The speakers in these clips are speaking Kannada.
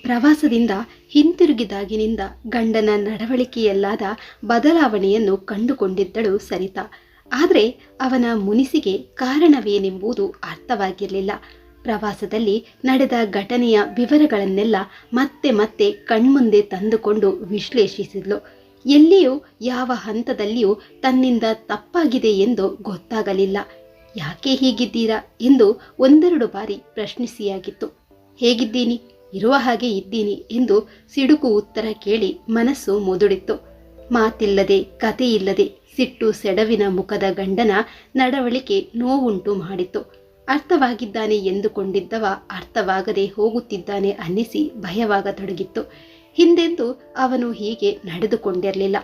ಪ್ರವಾಸದಿಂದ ಹಿಂತಿರುಗಿದಾಗಿನಿಂದ ಗಂಡನ ನಡವಳಿಕೆಯಲ್ಲಾದ ಬದಲಾವಣೆಯನ್ನು ಕಂಡುಕೊಂಡಿದ್ದಳು ಸರಿತಾ. ಆದರೆ ಅವನ ಮುನಿಸಿಗೆ ಕಾರಣವೇನೆಂಬುದು ಅರ್ಥವಾಗಿರಲಿಲ್ಲ. ಪ್ರವಾಸದಲ್ಲಿ ನಡೆದ ಘಟನೆಯ ವಿವರಗಳನ್ನೆಲ್ಲ ಮತ್ತೆ ಮತ್ತೆ ಕಣ್ಮುಂದೆ ತಂದುಕೊಂಡು ವಿಶ್ಲೇಷಿಸಿದ್ಲು. ಎಲ್ಲಿಯೂ ಯಾವ ಹಂತದಲ್ಲಿಯೂ ತನ್ನಿಂದ ತಪ್ಪಾಗಿದೆ ಎಂದು ಗೊತ್ತಾಗಲಿಲ್ಲ. ಯಾಕೆ ಹೀಗಿದ್ದೀರಾ ಎಂದು ಒಂದೆರಡು ಬಾರಿ ಪ್ರಶ್ನಿಸಿಯಾಗಿತ್ತು. ಹೇಗಿದ್ದೀನಿ? ಇರುವ ಹಾಗೆ ಇದ್ದೀನಿ ಎಂದು ಸಿಡುಕು ಉತ್ತರ ಕೇಳಿ ಮನಸ್ಸು ಮುದುಡಿತ್ತು. ಮಾತಿಲ್ಲದೆ, ಕಥೆಯಿಲ್ಲದೆ ಸಿಟ್ಟು ಸೆಡವಿನ ಮುಖದ ಗಂಡನ ನಡವಳಿಕೆ ನೋವುಂಟು ಮಾಡಿತ್ತು. ಅರ್ಥವಾಗಿದ್ದಾನೆ ಎಂದುಕೊಂಡಿದ್ದವ ಅರ್ಥವಾಗದೆ ಹೋಗುತ್ತಿದ್ದಾನೆ ಅನ್ನಿಸಿ ಭಯವಾಗತೊಡಗಿತ್ತು. ಹಿಂದೆಂದು ಅವನು ಹೀಗೆ ನಡೆದುಕೊಂಡಿರಲಿಲ್ಲ.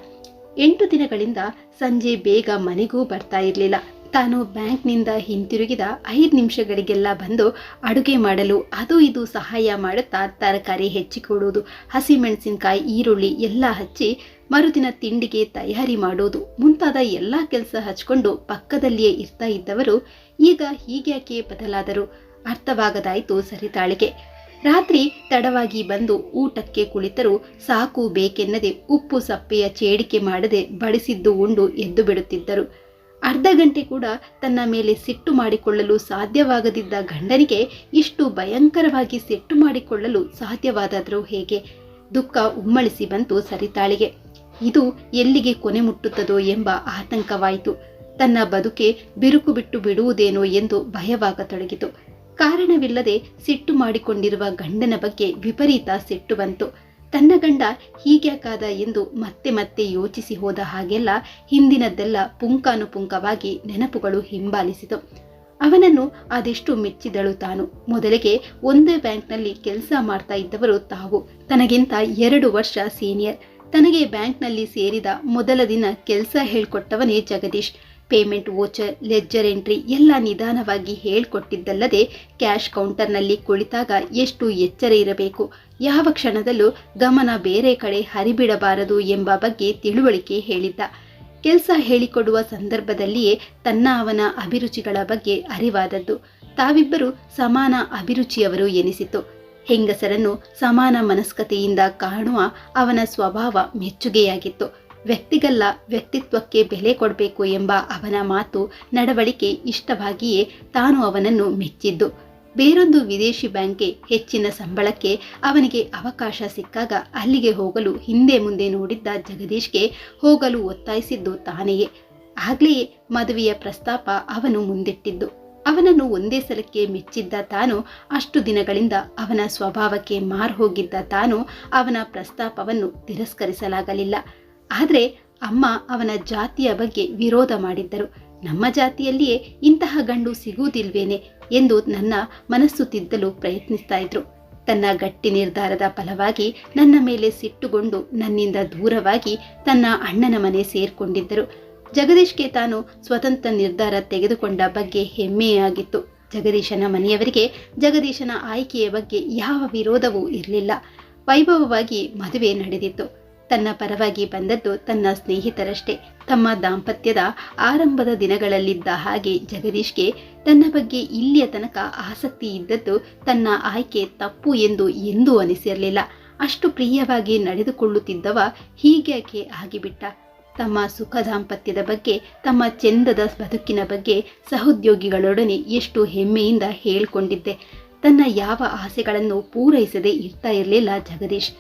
ಎಂಟು ದಿನಗಳಿಂದ ಸಂಜೆ ಬೇಗ ಮನೆಗೂ ಬರ್ತಾ ಇರಲಿಲ್ಲ. ತಾನು ಬ್ಯಾಂಕ್ನಿಂದ ಹಿಂತಿರುಗಿದ ಐದು ನಿಮಿಷಗಳಿಗೆಲ್ಲ ಬಂದು ಅಡುಗೆ ಮಾಡಲು ಅದು ಇದು ಸಹಾಯ ಮಾಡುತ್ತಾ ತರಕಾರಿ ಹೆಚ್ಚಿಕೊಡುವುದು, ಹಸಿಮೆಣಸಿನಕಾಯಿ, ಈರುಳ್ಳಿ ಎಲ್ಲ ಹಚ್ಚಿ ಮರುದಿನ ತಿಂಡಿಗೆ ತಯಾರಿ ಮಾಡೋದು, ಮುಂತಾದ ಎಲ್ಲ ಕೆಲಸ ಹಚ್ಕೊಂಡು ಪಕ್ಕದಲ್ಲಿಯೇ ಇರ್ತಾ ಇದ್ದವರು ಈಗ ಹೀಗ್ಯಾಕೆ ಬದಲಾದರು? ಅರ್ಥವಾಗದಾಯಿತು ಸರಿತಾಳಿಗೆ ರಾತ್ರಿ ತಡವಾಗಿ ಬಂದು ಊಟಕ್ಕೆ ಕುಳಿತರೂ ಸಾಕು ಬೇಕೆನ್ನದೆ ಉಪ್ಪು ಸಪ್ಪೆಯ ಚೇಡಿಕೆ ಮಾಡದೆ ಬಡಿಸಿದ್ದು ಉಂಡು ಎದ್ದು ಬಿಡುತ್ತಿದ್ದರು. ಅರ್ಧ ಗಂಟೆ ಕೂಡ ತನ್ನ ಮೇಲೆ ಸಿಟ್ಟು ಮಾಡಿಕೊಳ್ಳಲು ಸಾಧ್ಯವಾಗದಿದ್ದ ಗಂಡನಿಗೆ ಇಷ್ಟು ಭಯಂಕರವಾಗಿ ಸಿಟ್ಟು ಮಾಡಿಕೊಳ್ಳಲು ಸಾಧ್ಯವಾದಾದರೂ ಹೇಗೆ? ದುಃಖ ಉಮ್ಮಳಿಸಿ ಬಂತು ಸರಿತಾಳಿಗೆ. ಇದು ಎಲ್ಲಿಗೆ ಕೊನೆ ಮುಟ್ಟುತ್ತದೋ ಎಂಬ ಆತಂಕವಾಯಿತು. ತನ್ನ ಬದುಕೆ ಬಿರುಕು ಬಿಟ್ಟು ಬಿಡುವುದೇನೋ ಎಂದು ಭಯವಾಗತೊಡಗಿತು ಕಾರಣವಿಲ್ಲದೆ ಸಿಟ್ಟು ಮಾಡಿಕೊಂಡಿರುವ ಗಂಡನ ಬಗ್ಗೆ ವಿಪರೀತ ಸಿಟ್ಟು ಬಂತು. ತನ್ನ ಗಂಡ ಹೀಗ್ಯಾಕಾದ ಎಂದು ಮತ್ತೆ ಮತ್ತೆ ಯೋಚಿಸಿ ಹೋದ ಹಾಗೆಲ್ಲ ಹಿಂದಿನದ್ದೆಲ್ಲ ಪುಂಕಾನುಪುಂಕವಾಗಿ ನೆನಪುಗಳು ಹಿಂಬಾಲಿಸಿತು. ಅವನನ್ನು ಅದೆಷ್ಟು ಮೆಚ್ಚಿದಳು ತಾನು. ಮೊದಲಿಗೆ ಒಂದೇ ಬ್ಯಾಂಕ್ನಲ್ಲಿ ಕೆಲಸ ಮಾಡ್ತಾ ಇದ್ದವರು ತಾವು. ತನಗಿಂತ ಎರಡು ವರ್ಷ ಸೀನಿಯರ್. ತನಗೆ ಬ್ಯಾಂಕ್ನಲ್ಲಿ ಸೇರಿದ ಮೊದಲ ದಿನ ಕೆಲಸ ಹೇಳ್ಕೊಟ್ಟವನೇ Jagadish. Payment voucher ledger entry ಎಲ್ಲ ನಿಧಾನವಾಗಿ ಹೇಳ್ಕೊಟ್ಟಿದ್ದಲ್ಲದೆ ಕ್ಯಾಶ್ ಕೌಂಟರ್ನಲ್ಲಿ ಕುಳಿತಾಗ ಎಷ್ಟು ಎಚ್ಚರ ಇರಬೇಕು? ಯಾವ ಕ್ಷಣದಲ್ಲೂ ಗಮನ ಬೇರೆ ಕಡೆ ಹರಿಬಿಡಬಾರದು ಎಂಬ ಬಗ್ಗೆ ತಿಳುವಳಿಕೆ ಹೇಳಿದ್ದ. ಕೆಲಸ ಹೇಳಿಕೊಡುವ ಸಂದರ್ಭದಲ್ಲಿಯೇ ತನ್ನ ಅವನ ಅಭಿರುಚಿಗಳ ಬಗ್ಗೆ ಅರಿವಾದದ್ದು. ತಾವಿಬ್ಬರು ಸಮಾನ ಅಭಿರುಚಿಯವರು ಎನಿಸಿತು. ಹೆಂಗಸರನ್ನು ಸಮಾನ ಮನಸ್ಕತೆಯಿಂದ ಕಾಣುವ ಅವನ ಸ್ವಭಾವ ಮೆಚ್ಚುಗೆಯಾಗಿತ್ತು. ವ್ಯಕ್ತಿಗಲ್ಲ ವ್ಯಕ್ತಿತ್ವಕ್ಕೆ ಬೆಲೆ ಕೊಡಬೇಕು ಎಂಬ ಅವನ ಮಾತು ನಡವಳಿಕೆ ಇಷ್ಟವಾಗಿಯೇ ತಾನು ಅವನನ್ನು ಮೆಚ್ಚಿದ್ದು. ಬೇರೊಂದು ವಿದೇಶಿ ಬ್ಯಾಂಕ್ಗೆ ಹೆಚ್ಚಿನ ಸಂಬಳಕ್ಕೆ ಅವನಿಗೆ ಅವಕಾಶ ಸಿಕ್ಕಾಗ ಅಲ್ಲಿಗೆ ಹೋಗಲು ಹಿಂದೆ ಮುಂದೆ ನೋಡಿದ್ದ ಜಗದೀಶ್ಗೆ ಹೋಗಲು ಒತ್ತಾಯಿಸಿದ್ದು ತಾನೆಯೇ. ಆಗಲೇ ಮದುವೆಯ ಪ್ರಸ್ತಾಪ ಅವನು ಮುಂದಿಟ್ಟಿದ್ದು. ಅವನನ್ನು ಒಂದೇ ಸಲಕ್ಕೆ ಮೆಚ್ಚಿದ್ದ ತಾನು ಅಷ್ಟು ದಿನಗಳಿಂದ ಅವನ ಸ್ವಭಾವಕ್ಕೆ ಮಾರು ಹೋಗಿದ್ದ ತಾನು ಅವನ ಪ್ರಸ್ತಾಪವನ್ನು ತಿರಸ್ಕರಿಸಲಾಗಲಿಲ್ಲ. ಆದರೆ ಅಮ್ಮ ಅವನ ಜಾತಿಯ ಬಗ್ಗೆ ವಿರೋಧ ಮಾಡಿದ್ದರು. ನಮ್ಮ ಜಾತಿಯಲ್ಲಿಯೇ ಇಂತಹ ಗಂಡು ಸಿಗುವುದಿಲ್ವೇನೆ ಎಂದು ನನ್ನ ಮನಸ್ಸು ತಿದ್ದಲು ಪ್ರಯತ್ನಿಸ್ತಾ ಇದ್ರು. ತನ್ನ ಗಟ್ಟಿ ನಿರ್ಧಾರದ ಫಲವಾಗಿ ನನ್ನ ಮೇಲೆ ಸಿಟ್ಟುಗೊಂಡು ನನ್ನಿಂದ ದೂರವಾಗಿ ತನ್ನ ಅಣ್ಣನ ಮನೆ ಸೇರ್ಕೊಂಡಿದ್ದರು. ಜಗದೀಶ್ಗೆ ತಾನು ಸ್ವತಂತ್ರ ನಿರ್ಧಾರ ತೆಗೆದುಕೊಂಡ ಬಗ್ಗೆ ಹೆಮ್ಮೆಯಾಗಿತ್ತು. ಜಗದೀಶನ ಮನೆಯವರಿಗೆ ಜಗದೀಶನ ಆಯ್ಕೆಯ ಬಗ್ಗೆ ಯಾವ ವಿರೋಧವೂ ಇರಲಿಲ್ಲ. ವೈಭವವಾಗಿ ಮದುವೆ ನಡೆದಿತ್ತು. ತನ್ನ ಪರವಾಗಿ ಬಂದದ್ದು ತನ್ನ ಸ್ನೇಹಿತರಷ್ಟೇ. ತಮ್ಮ ದಾಂಪತ್ಯದ ಆರಂಭದ ದಿನಗಳಲ್ಲಿದ್ದ ಹಾಗೆ ಜಗದೀಶ್ಗೆ ತನ್ನ ಬಗ್ಗೆ ಇಲ್ಲಿಯ ತನಕ ಆಸಕ್ತಿ ಇದ್ದದ್ದು ತನ್ನ ಆಯ್ಕೆ ತಪ್ಪು ಎಂದು ಎಂದೂ ಅನಿಸಿರಲಿಲ್ಲ. ಅಷ್ಟು ಪ್ರಿಯವಾಗಿ ನಡೆದುಕೊಳ್ಳುತ್ತಿದ್ದವ ಹೀಗ್ಯಾಕೆ ಆಗಿಬಿಟ್ಟ. ತಮ್ಮ ಸುಖ ದಾಂಪತ್ಯದ ಬಗ್ಗೆ, ತಮ್ಮ ಚೆಂದದ ಬದುಕಿನ ಬಗ್ಗೆ ಸಹೋದ್ಯೋಗಿಗಳೊಡನೆ ಎಷ್ಟು ಹೆಮ್ಮೆಯಿಂದ ಹೇಳ್ಕೊಂಡಿದ್ದೆ. ತನ್ನ ಯಾವ ಆಸೆಗಳನ್ನು ಪೂರೈಸದೆ ಇರ್ತಾ ಇರಲಿಲ್ಲ ಜಗದೀಶ್.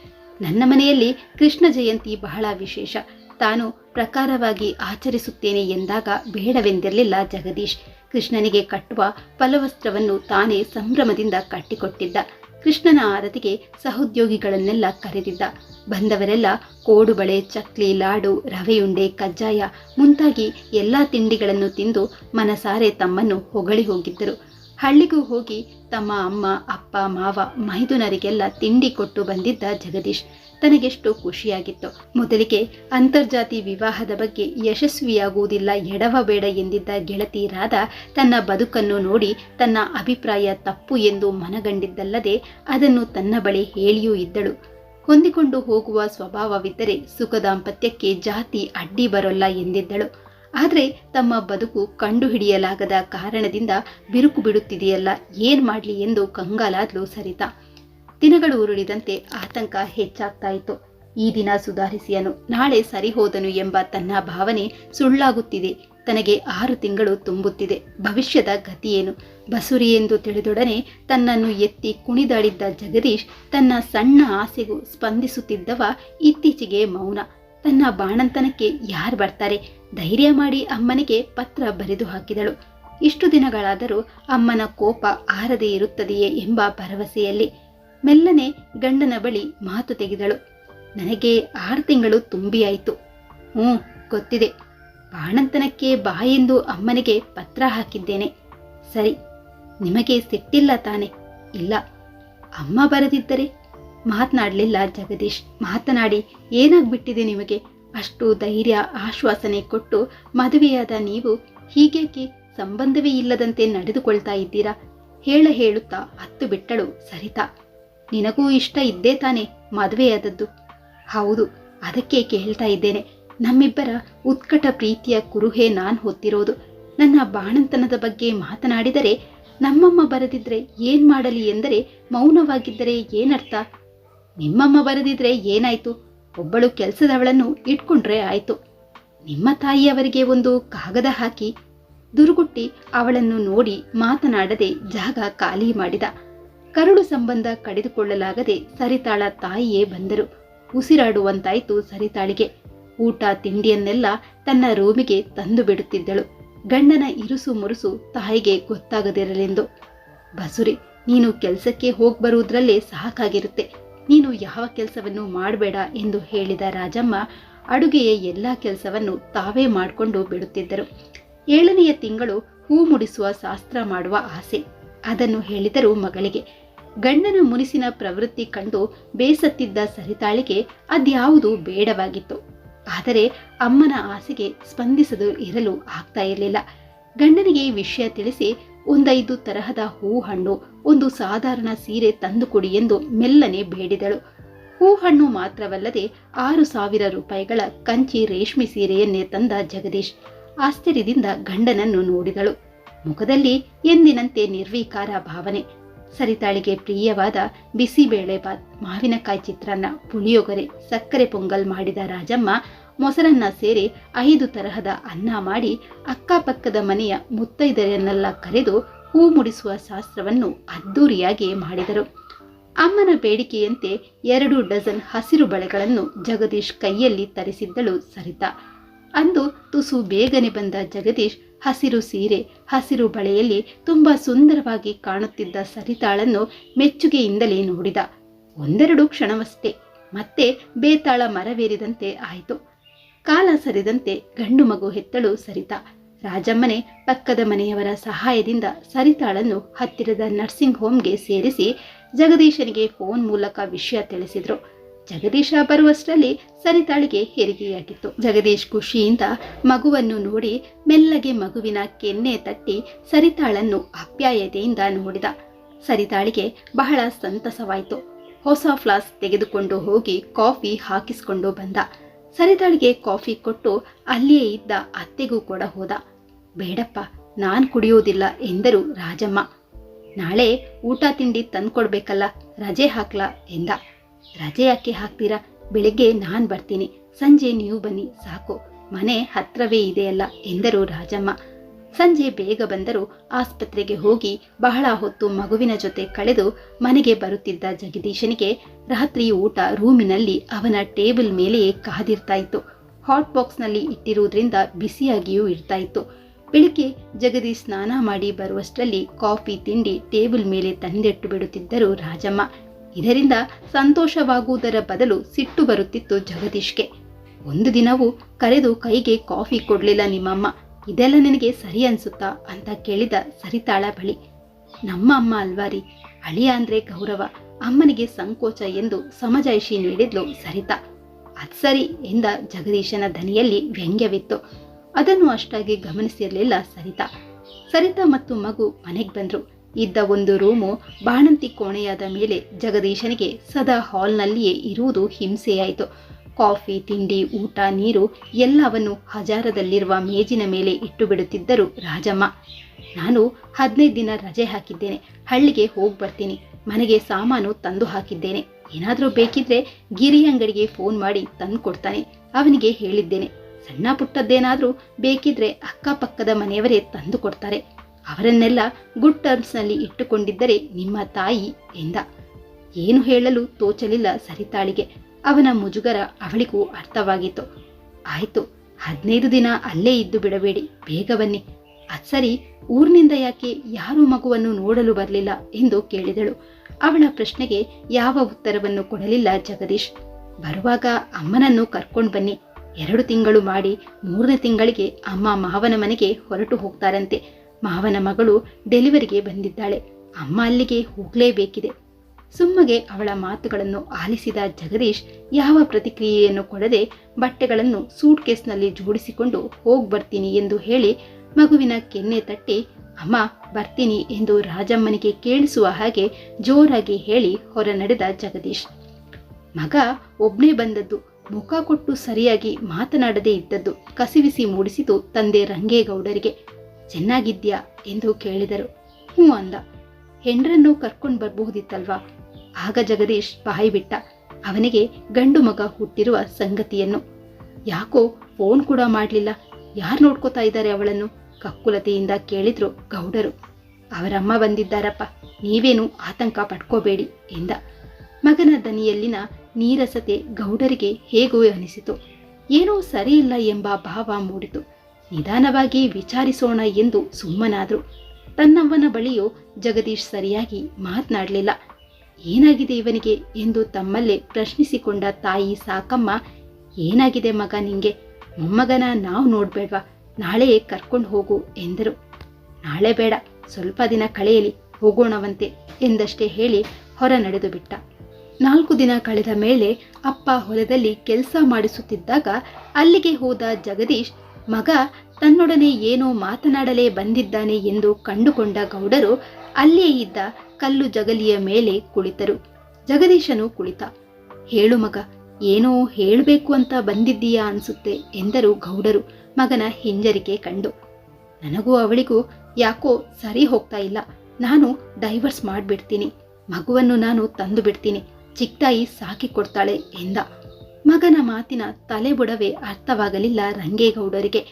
ನನ್ನ ಮನೆಯಲ್ಲಿ ಕೃಷ್ಣ ಜಯಂತಿ ಬಹಳ ವಿಶೇಷ. ತಾನು ಪ್ರಕಾರವಾಗಿ ಆಚರಿಸುತ್ತೇನೆ ಎಂದಾಗ ಬೇಡವೆಂದಿರಲಿಲ್ಲ ಜಗದೀಶ್. ಕೃಷ್ಣನಿಗೆ ಕಟ್ಟುವ ಫಲವಸ್ತ್ರವನ್ನು ತಾನೇ ಸಂಭ್ರಮದಿಂದ ಕಟ್ಟಿಕೊಟ್ಟಿದ್ದ. ಕೃಷ್ಣನ ಆರತಿಗೆ ಸಹೋದ್ಯೋಗಿಗಳನ್ನೆಲ್ಲ ಕರೆದಿದ್ದ. ಬಂದವರೆಲ್ಲ ಕೋಡುಬಳೆ, ಚಕ್ಲಿ, ಲಾಡು, ರವೆಯುಂಡೆ, ಕಜ್ಜಾಯ ಮುಂತಾಗಿ ಎಲ್ಲ ತಿಂಡಿಗಳನ್ನು ತಿಂದು ಮನಸಾರೆ ತಮ್ಮನ್ನು ಹೊಗಳಿ ಹೋಗಿದ್ದರು ಹಳ್ಳಿಗೂ ಹೋಗಿ ತಮ್ಮ ಅಮ್ಮ, ಅಪ್ಪ, ಮಾವ, ಮೈದುನರಿಗೆಲ್ಲ ತಿಂಡಿ ಕೊಟ್ಟು ಬಂದಿದ್ದ ಜಗದೀಶ್ ತನಗೆಷ್ಟು ಖುಷಿಯಾಗಿತ್ತು. ಮೊದಲಿಗೆ ಅಂತರ್ಜಾತಿ ವಿವಾಹದ ಬಗ್ಗೆ ಯಶಸ್ವಿಯಾಗುವುದಿಲ್ಲ ಎಡವಬೇಡ ಎಂದಿದ್ದ ಗೆಳತಿ ರಾಧ ತನ್ನ ಬದುಕನ್ನು ನೋಡಿ ತನ್ನ ಅಭಿಪ್ರಾಯ ತಪ್ಪು ಎಂದು ಮನಗಂಡಿದ್ದಲ್ಲದೆ ಅದನ್ನು ತನ್ನ ಬಳಿ ಹೇಳಿಯೂ ಇದ್ದಳು. ಹೊಂದಿಕೊಂಡು ಹೋಗುವ ಸ್ವಭಾವವಿದ್ದರೆ ಸುಖ ದಾಂಪತ್ಯಕ್ಕೆ ಜಾತಿ ಅಡ್ಡಿ ಬರೋಲ್ಲ ಎಂದಿದ್ದಳು. ಆದರೆ ತಮ್ಮ ಬದುಕು ಕಂಡುಹಿಡಿಯಲಾಗದ ಕಾರಣದಿಂದ ಬಿರುಕು ಬಿಡುತ್ತಿದೆಯಲ್ಲ, ಏನ್ ಮಾಡಲಿ ಎಂದು ಕಂಗಾಲಾದ್ಲು ಸರಿತಾ. ದಿನಗಳು ಉರುಳಿದಂತೆ ಆತಂಕ ಹೆಚ್ಚಾಗ್ತಾ ಇತ್ತು. ಈ ದಿನ ಸುಧಾರಿಸಿಯನು, ನಾಳೆ ಸರಿ ಹೋದನು ಎಂಬ ತನ್ನ ಭಾವನೆ ಸುಳ್ಳಾಗುತ್ತಿದೆ. ತನಗೆ ಆರು ತಿಂಗಳು ತುಂಬುತ್ತಿದೆ. ಭವಿಷ್ಯದ ಗತಿಯೇನು? ಬಸುರಿ ಎಂದು ತಿಳಿದೊಡನೆ ತನ್ನನ್ನು ಎತ್ತಿ ಕುಣಿದಾಡಿದ್ದ ಜಗದೀಶ್ ತನ್ನ ಸಣ್ಣ ಆಸೆಗೂ ಸ್ಪಂದಿಸುತ್ತಿದ್ದವ ಇತ್ತೀಚೆಗೆ ಮೌನ. ತನ್ನ ಬಾಣಂತನಕ್ಕೆ ಯಾರು ಬರ್ತಾರೆ? ಧೈರ್ಯ ಮಾಡಿ ಅಮ್ಮನಿಗೆ ಪತ್ರ ಬರೆದು ಹಾಕಿದಳು. ಇಷ್ಟು ದಿನಗಳಾದರೂ ಅಮ್ಮನ ಕೋಪ ಆರದೇ ಇರುತ್ತದೆಯೇ ಎಂಬ ಭರವಸೆಯಲ್ಲಿ ಮೆಲ್ಲನೆ ಗಂಡನ ಬಳಿ ಮಾತು ತೆಗೆದಳು. ನನಗೆ ಆರು ತಿಂಗಳು ತುಂಬಿಯಾಯಿತು. ಹ್ಞೂ, ಗೊತ್ತಿದೆ. ಬಾಣಂತನಕ್ಕೆ ಬಾ ಎಂದು ಅಮ್ಮನಿಗೆ ಪತ್ರ ಹಾಕಿದ್ದೇನೆ. ಸರಿ, ನಿಮಗೆ ಸಿಟ್ಟಿಲ್ಲ ತಾನೆ. ಇಲ್ಲ, ಅಮ್ಮ ಬರದಿದ್ದರೆ? ಮಾತನಾಡಲಿಲ್ಲ ಜಗದೀಶ್. ಮಾತನಾಡಿ, ಏನಾಗ್ಬಿಟ್ಟಿದೆ ನಿಮಗೆ? ಅಷ್ಟು ಧೈರ್ಯ, ಆಶ್ವಾಸನೆ ಕೊಟ್ಟು ಮದುವೆಯಾದ ನೀವು ಹೀಗೇಕೆ ಸಂಬಂಧವೇ ಇಲ್ಲದಂತೆ ನಡೆದುಕೊಳ್ತಾ ಇದ್ದೀರಾ? ಹೇಳ ಹೇಳುತ್ತಾ ಹತ್ತು ಬಿಟ್ಟಳು ಸರಿತಾ. ನಿನಗೂ ಇಷ್ಟ ಇದ್ದೇ ತಾನೆ ಮದುವೆಯಾದದ್ದು? ಹೌದು, ಅದಕ್ಕೆ ಕೇಳ್ತಾ ಇದ್ದೇನೆ. ನಮ್ಮಿಬ್ಬರ ಉತ್ಕಟ ಪ್ರೀತಿಯ ಕುರುಹೆ ನಾನು ಹೊತ್ತಿರೋದು. ನನ್ನ ಬಾಣಂತನದ ಬಗ್ಗೆ ಮಾತನಾಡಿದರೆ ನಮ್ಮಮ್ಮ ಬರದಿದ್ರೆ ಏನ್ ಮಾಡಲಿ ಎಂದರೆ ಮೌನವಾಗಿದ್ದರೆ ಏನರ್ಥ? ನಿಮ್ಮಮ್ಮ ಬರೆದಿದ್ರೆ ಏನಾಯ್ತು? ಒಬ್ಬಳು ಕೆಲಸದವಳನ್ನು ಇಟ್ಕೊಂಡ್ರೆ ಆಯ್ತು. ನಿಮ್ಮ ತಾಯಿಯವರಿಗೆ ಒಂದು ಕಾಗದ ಹಾಕಿ ದುರುಗುಟ್ಟಿ ಅವಳನ್ನು ನೋಡಿ ಮಾತನಾಡದೆ ಜಾಗ ಖಾಲಿ ಮಾಡಿದ. ಕರುಳು ಸಂಬಂಧ ಕಡಿದುಕೊಳ್ಳಲಾಗದೆ ಸರಿತಾಳ ತಾಯಿಯೇ ಬಂದರು. ಉಸಿರಾಡುವಂತಾಯ್ತು ಸರಿತಾಳಿಗೆ. ಊಟ ತಿಂಡಿಯನ್ನೆಲ್ಲ ತನ್ನ ರೂಮಿಗೆ ತಂದು ಬಿಡುತ್ತಿದ್ದಳು. ಗಂಡನ ಇರುಸು ಮುರುಸು ತಾಯಿಗೆ ಗೊತ್ತಾಗದಿರಲೆಂದು. ಬಸುರಿ, ನೀನು ಕೆಲಸಕ್ಕೆ ಹೋಗ್ಬರುವುದರಲ್ಲೇ ಸಾಕಾಗಿರುತ್ತೆ. ನೀನು ಯಾವ ಕೆಲಸವನ್ನು ಮಾಡಬೇಡ ಎಂದು ಹೇಳಿದ ರಾಜಮ್ಮ ಅಡುಗೆಯ ಎಲ್ಲ ಕೆಲಸವನ್ನು ತಾವೇ ಮಾಡಿಕೊಂಡು ಬಿಡುತ್ತಿದ್ದರು. ಏಳನೆಯ ತಿಂಗಳು ಹೂ ಮುಡಿಸುವ ಶಾಸ್ತ್ರ ಮಾಡುವ ಆಸೆ. ಅದನ್ನು ಹೇಳಿದರು ಮಗಳಿಗೆ. ಗಂಡನ ಮುನಿಸಿನ ಪ್ರವೃತ್ತಿ ಕಂಡು ಬೇಸತ್ತಿದ್ದ ಸರಿತಾಳಿಗೆ ಅದ್ಯಾವುದು ಬೇಡವಾಗಿತ್ತು. ಆದರೆ ಅಮ್ಮನ ಆಸೆಗೆ ಸ್ಪಂದಿಸದು ಇರಲು ಆಗ್ತಾ ಇರಲಿಲ್ಲ. ಗಂಡನಿಗೆ ವಿಷಯ ತಿಳಿಸಿ ಒಂದೈದು ತರಹದ ಹೂ ಹಣ್ಣು ಒಂದು ಸಾಧಾರಣ ಸೀರೆ ತಂದುಕೊಡಿ ಎಂದು ಮೆಲ್ಲನೆ ಬೇಡಿದಳು. ಹೂ ಹಣ್ಣು ಮಾತ್ರವಲ್ಲದೆ ಆರು ಸಾವಿರ ರೂಪಾಯಿಗಳ ಕಂಚಿ ರೇಷ್ಮೆ ಸೀರೆಯನ್ನೇ ತಂದ ಜಗದೀಶ್ ಆಶ್ಚರ್ಯದಿಂದ ಗಂಡನನ್ನು ನೋಡಿದಳು. ಮುಖದಲ್ಲಿ ಎಂದಿನಂತೆ ನಿರ್ವೀಕಾರ ಭಾವನೆ. ಸರಿತಾಳಿಗೆ ಪ್ರಿಯವಾದ ಬಿಸಿಬೇಳೆ ಬಾತ್ ಮಾವಿನಕಾಯಿ ಚಿತ್ರಾನ್ನ, ಪುಳಿಯೋಗರೆ, ಸಕ್ಕರೆ ಪೊಂಗಲ್ ಮಾಡಿದ ರಾಜಮ್ಮ ಮೊಸರನ್ನ ಸೇರಿ ಐದು ತರಹದ ಅನ್ನ ಮಾಡಿ ಅಕ್ಕಪಕ್ಕದ ಮನೆಯ ಮುತ್ತೈದರನ್ನೆಲ್ಲ ಕರೆದು ಹೂ ಮುಡಿಸುವ ಶಾಸ್ತ್ರವನ್ನು ಅದ್ದೂರಿಯಾಗಿ ಮಾಡಿದರು. ಅಮ್ಮನ ಬೇಡಿಕೆಯಂತೆ ಎರಡು ಡಜನ್ ಹಸಿರು ಬಳೆಗಳನ್ನು ಜಗದೀಶ್ ಕೈಯಲ್ಲಿ ತರಿಸಿದ್ದಳು ಸರಿತಾ. ಅಂದು ತುಸು ಬೇಗನೆ ಬಂದ ಜಗದೀಶ್ ಹಸಿರು ಸೀರೆ, ಹಸಿರು ಬಳೆಯಲ್ಲಿ ತುಂಬ ಸುಂದರವಾಗಿ ಕಾಣುತ್ತಿದ್ದ ಸರಿತಾಳನ್ನು ಮೆಚ್ಚುಗೆಯಿಂದಲೇ ನೋಡಿದ. ಒಂದೆರಡು ಕ್ಷಣವಷ್ಟೇ, ಮತ್ತೆ ಬೇತಾಳ ಮರವೇರಿದಂತೆ ಆಯಿತು. ಕಾಲ ಸರಿದಂತೆ ಗಂಡು ಮಗು ಹೆತ್ತಳು ಸರಿತಾ. ರಾಜಮ್ಮನೆ ಪಕ್ಕದ ಮನೆಯವರ ಸಹಾಯದಿಂದ ಸರಿತಾಳನ್ನು ಹತ್ತಿರದ ನರ್ಸಿಂಗ್ ಹೋಮ್ಗೆ ಸೇರಿಸಿ ಜಗದೀಶನಿಗೆ ಫೋನ್ ಮೂಲಕ ವಿಷಯ ತಿಳಿಸಿದ್ರು. ಜಗದೀಶ ಬರುವಷ್ಟರಲ್ಲಿ ಸರಿತಾಳಿಗೆ ಹೆರಿಗೆಯಾಗಿತ್ತು. ಜಗದೀಶ್ ಖುಷಿಯಿಂದ ಮಗುವನ್ನು ನೋಡಿ ಮೆಲ್ಲಗೆ ಮಗುವಿನ ಕೆನ್ನೆ ತಟ್ಟಿ ಸರಿತಾಳನ್ನು ಅಪ್ಯಾಯತೆಯಿಂದ ನೋಡಿದ. ಸರಿತಾಳಿಗೆ ಬಹಳ ಸಂತಸವಾಯಿತು. ಹೊಸ ಫ್ಲಾಸ್ ತೆಗೆದುಕೊಂಡು ಹೋಗಿ ಕಾಫಿ ಹಾಕಿಸಿಕೊಂಡು ಬಂದ. ಸರಿತಾಳಿಗೆ ಕಾಫಿ ಕೊಟ್ಟು ಅಲ್ಲಿಯೇ ಇದ್ದ ಅತ್ತೆಗೂ ಕೂಡ ಹೋದ. ಬೇಡಪ್ಪ, ನಾನ್ ಕುಡಿಯೋದಿಲ್ಲ ಎಂದರು ರಾಜಮ್ಮ. ನಾಳೆ ಊಟ ತಿಂಡಿ ತಂದ್ಕೊಡ್ಬೇಕಲ್ಲ, ರಜೆ ಹಾಕ್ಲಾ ಎಂದ. ರಜೆ ಯಾಕೆ ಹಾಕ್ತೀರಾ? ಬೆಳಿಗ್ಗೆ ನಾನ್ ಬರ್ತೀನಿ, ಸಂಜೆ ನೀವು ಬನ್ನಿ, ಸಾಕು. ಮನೆ ಹತ್ರವೇ ಇದೆಯಲ್ಲ ಎಂದರು ರಾಜಮ್ಮ. ಸಂಜೆ ಬೇಗ ಬಂದರೂ ಆಸ್ಪತ್ರೆಗೆ ಹೋಗಿ ಬಹಳ ಹೊತ್ತು ಮಗುವಿನ ಜೊತೆ ಕಳೆದು ಮನೆಗೆ ಬರುತ್ತಿದ್ದ ಜಗದೀಶನಿಗೆ ರಾತ್ರಿ ಊಟ ರೂಮಿನಲ್ಲಿ ಅವನ ಟೇಬಲ್ ಮೇಲೆಯೇ ಕಾದಿರ್ತಾ ಇತ್ತು ಹಾಟ್ ಬಾಕ್ಸ್ನಲ್ಲಿ ಇಟ್ಟಿರುವುದರಿಂದ ಬಿಸಿಯಾಗಿಯೂ ಇರ್ತಾ ಇತ್ತು ಬೆಳಿಗ್ಗೆ ಜಗದೀಶ್ ಸ್ನಾನ ಮಾಡಿ ಬರುವಷ್ಟರಲ್ಲಿ ಕಾಫಿ ತಿಂಡಿ ಟೇಬಲ್ ಮೇಲೆ ತಂದಿಟ್ಟು ಬಿಡುತ್ತಿದ್ದರು ರಾಜಮ್ಮ. ಇದರಿಂದ ಸಂತೋಷವಾಗುವುದರ ಬದಲು ಸಿಟ್ಟು ಬರುತ್ತಿತ್ತು ಜಗದೀಶ್ಗೆ. ಒಂದು ದಿನವೂ ಕರೆದು ಕೈಗೆ ಕಾಫಿ ಕೊಡಲಿಲ್ಲ ನಿಮ್ಮಮ್ಮ. ಇದೆಲ್ಲ ನಿನಗೆ ಸರಿ ಅನ್ಸುತ್ತಾ ಅಂತ ಕೇಳಿದ ಸರಿತಾಳ ಬಳಿ. ನಮ್ಮ ಅಮ್ಮ ಅಲ್ವಾರಿ ಅಳಿಯ ಅಂದ್ರೆ ಗೌರವ. ಅಮ್ಮನಿಗೆ ಸಂಕೋಚ ಎಂದು ಸಮಜಾಯಿಷಿ ನೀಡಿದ್ಲು ಸರಿತಾ. ಅದ್ ಸರಿ ಎಂದ ಜಗದೀಶನ ದನಿಯಲ್ಲಿ ವ್ಯಂಗ್ಯವಿತ್ತು. ಅದನ್ನು ಅಷ್ಟಾಗಿ ಗಮನಿಸಿರಲಿಲ್ಲ ಸರಿತಾ. ಸರಿತಾ ಮತ್ತು ಮಗು ಮನೆಗೆ ಬಂದ್ರು. ಇದ್ದ ಒಂದು ರೂಮು ಬಾಣಂತಿ ಕೋಣೆಯಾದ ಮೇಲೆ ಜಗದೀಶನಿಗೆ ಸದಾ ಹಾಲ್ನಲ್ಲಿಯೇ ಇರುವುದು ಹಿಂಸೆಯಾಯಿತು. ಕಾಫಿ, ತಿಂಡಿ, ಊಟ, ನೀರು ಎಲ್ಲವನ್ನು ಹಜಾರದಲ್ಲಿರುವ ಮೇಜಿನ ಮೇಲೆ ಇಟ್ಟು ಬಿಡುತ್ತಿದ್ದರು ರಾಜಮ್ಮ. ನಾನು ಹದಿನೈದು ದಿನ ರಜೆ ಹಾಕಿದ್ದೇನೆ, ಹಳ್ಳಿಗೆ ಹೋಗಿ ಬರ್ತೀನಿ, ಮನೆಗೆ ಸಾಮಾನು ತಂದು ಹಾಕಿದ್ದೇನೆ. ಏನಾದರೂ ಬೇಕಿದ್ರೆ ಗಿರಿ ಅಂಗಡಿಗೆ ಫೋನ್ ಮಾಡಿ ತಂದು ಕೊಡ್ತಾನೆ, ಅವನಿಗೆ ಹೇಳಿದ್ದೇನೆ. ಸಣ್ಣ ಪುಟ್ಟದ್ದೇನಾದರೂ ಬೇಕಿದ್ರೆ ಅಕ್ಕಪಕ್ಕದ ಮನೆಯವರೇ ತಂದು ಕೊಡ್ತಾರೆ. ಅವರನ್ನೆಲ್ಲ ಗುಡ್ ಟರ್ಮ್ಸ್ನಲ್ಲಿ ಇಟ್ಟುಕೊಂಡಿದ್ದರೆ ನಿಮ್ಮ ತಾಯಿ ಎಂದ. ಏನು ಹೇಳಲು ತೋಚಲಿಲ್ಲ ಸರಿತಾಳಿಗೆ. ಅವನ ಮುಜುಗರ ಅವಳಿಗೂ ಅರ್ಥವಾಗಿತ್ತು. ಆಯ್ತು, ಹದಿನೈದು ದಿನ ಅಲ್ಲೇ ಇದ್ದು ಬಿಡಬೇಡಿ, ಬೇಗ ಬನ್ನಿ. ಅದ್ಸರಿ ಊರಿನಿಂದ ಯಾಕೆ ಯಾರೂ ಮಗುವನ್ನು ನೋಡಲು ಬರಲಿಲ್ಲ ಎಂದು ಕೇಳಿದಳು. ಅವಳ ಪ್ರಶ್ನೆಗೆ ಯಾವ ಉತ್ತರವನ್ನು ಕೊಡಲಿಲ್ಲ ಜಗದೀಶ್. ಬರುವಾಗ ಅಮ್ಮನನ್ನು ಕರ್ಕೊಂಡು ಬನ್ನಿ. ಎರಡು ತಿಂಗಳು ಮಾಡಿ ಮೂರನೇ ತಿಂಗಳಿಗೆ ಅಮ್ಮ ಮಾವನ ಮನೆಗೆ ಹೊರಟು ಹೋಗ್ತಾರಂತೆ. ಮಾವನ ಮಗಳು ಡೆಲಿವರಿಗೆ ಬಂದಿದ್ದಾಳೆ. ಅಮ್ಮ ಅಲ್ಲಿಗೆ ಹೋಗಲೇಬೇಕಿದೆ. ಸುಮ್ಮಗೆ ಅವಳ ಮಾತುಗಳನ್ನು ಆಲಿಸಿದ ಜಗದೀಶ್ ಯಾವ ಪ್ರತಿಕ್ರಿಯೆಯನ್ನು ಕೊಡದೆ ಬಟ್ಟೆಗಳನ್ನು ಸೂಟ್ ಕೇಸ್ನಲ್ಲಿ ಜೋಡಿಸಿಕೊಂಡು ಹೋಗಿ ಬರ್ತೀನಿ ಎಂದು ಹೇಳಿ ಮಗುವಿನ ಕೆನ್ನೆ ತಟ್ಟಿ, ಅಮ್ಮ, ಬರ್ತೀನಿ ಎಂದು ರಾಜಮ್ಮನಿಗೆ ಕೇಳಿಸುವ ಹಾಗೆ ಜೋರಾಗಿ ಹೇಳಿ ಹೊರ ನಡೆದ ಜಗದೀಶ್. ಮಗ ಒಬ್ನೇ ಬಂದದ್ದು, ಮುಖ ಕೊಟ್ಟು ಸರಿಯಾಗಿ ಮಾತನಾಡದೇ ಇದ್ದದ್ದು ಕಸಿವಿಸಿ ಮೂಡಿಸಿತು ತಂದೆ ರಂಗೇಗೌಡರಿಗೆ. ಚೆನ್ನಾಗಿದ್ಯಾ ಎಂದು ಕೇಳಿದರು. ಹ್ಞೂ ಅಂದ. ಹೆಂಡ್ರನ್ನು ಕರ್ಕೊಂಡು ಬರಬಹುದಿತ್ತಲ್ವಾ? ಆಗ ಜಗದೀಶ್ ಬಾಯಿಬಿಟ್ಟ ಅವನಿಗೆ ಗಂಡು ಮಗ ಹುಟ್ಟಿರುವ ಸಂಗತಿಯನ್ನು. ಯಾಕೋ ಫೋನ್ ಕೂಡ ಮಾಡಲಿಲ್ಲ. ಯಾರು ನೋಡ್ಕೋತಾ ಇದ್ದಾರೆ ಅವಳನ್ನು? ಕಕ್ಕುಲತೆಯಿಂದ ಕೇಳಿದ್ರು ಗೌಡರು. ಅವರಮ್ಮ ಬಂದಿದ್ದಾರಪ್ಪ. ನೀವೇನು ಆತಂಕ ಪಡ್ಕೋಬೇಡಿ ಎಂದ. ಮಗನ ದನಿಯಲ್ಲಿನ ನೀರಸತೆ ಗೌಡರಿಗೆ ಹೇಗೋ ಅನಿಸಿತು. ಏನೋ ಸರಿಯಿಲ್ಲ ಎಂಬ ಭಾವ ಮೂಡಿತು. ನಿಧಾನವಾಗಿ ವಿಚಾರಿಸೋಣ ಎಂದು ಸುಮ್ಮನಾದರು. ತನ್ನವ್ವನ ಬಳಿಯೂ ಜಗದೀಶ್ ಸರಿಯಾಗಿ ಮಾತನಾಡಲಿಲ್ಲ. ಏನಾಗಿದೆ ಇವನಿಗೆ ಎಂದು ತಮ್ಮಲ್ಲೇ ಪ್ರಶ್ನಿಸಿಕೊಂಡ ತಾಯಿ ಸಾಕಮ್ಮ, ಏನಾಗಿದೆ ಮಗ ನಿಂಗೆ? ಮೊಮ್ಮಗನ ನಾವು ನೋಡ್ಬೇಡ್ವಾ, ನಾಳೆಯೇ ಕರ್ಕೊಂಡು ಹೋಗು ಎಂದರು. ನಾಳೆ ಬೇಡ, ಸ್ವಲ್ಪ ದಿನ ಕಳೆಯಲಿ, ಹೋಗೋಣವಂತೆ ಎಂದಷ್ಟೇ ಹೇಳಿ ಹೊರ ನಡೆದು ಬಿಟ್ಟ. ನಾಲ್ಕು ದಿನ ಕಳೆದ ಮೇಲೆ ಅಪ್ಪ ಹೊಲದಲ್ಲಿ ಕೆಲಸ ಮಾಡಿಸುತ್ತಿದ್ದಾಗ ಅಲ್ಲಿಗೆ ಹೋದ ಜಗದೀಶ್, ಮಗ ತನ್ನೊಡನೆ ಏನೋ ಮಾತನಾಡಲೇ ಬಂದಿದ್ದಾನೆ ಎಂದು ಕಂಡುಕೊಂಡ ಗೌಡರು ಅಲ್ಲೇ ಇದ್ದ ಕಲ್ಲು ಜಗಲಿಯ ಮೇಲೆ ಕುಳಿತರು. ಜಗದೀಶನು ಕುಳಿತ. ಹೇಳು ಮಗ, ಏನೋ ಹೇಳಬೇಕು ಅಂತ ಬಂದಿದ್ದೀಯಾ ಅನ್ಸುತ್ತೆ ಎಂದರು ಗೌಡರು. ಮಗನ ಹಿಂಜರಿಕೆ ಕಂಡು. ನನಗೂ ಅವಳಿಗೂ ಯಾಕೋ ಸರಿ ಹೋಗ್ತಾ ಇಲ್ಲ. ನಾನು ಡೈವರ್ಸ್ ಮಾಡಿಬಿಡ್ತೀನಿ. ಮಗುವನ್ನು ನಾನು ತಂದು ಬಿಡ್ತೀನಿ. ಚಿಕ್ತಾಯಿ ಸಾಕಿ ಕೊಡ್ತಾಳೆ ಎಂದ. ಮಗನ ಮಾತಿನ ತಲೆಬುಡವೇ ಅರ್ಥವಾಗಲಿಲ್ಲ ರಂಗೇಗೌಡರಿಗೆ.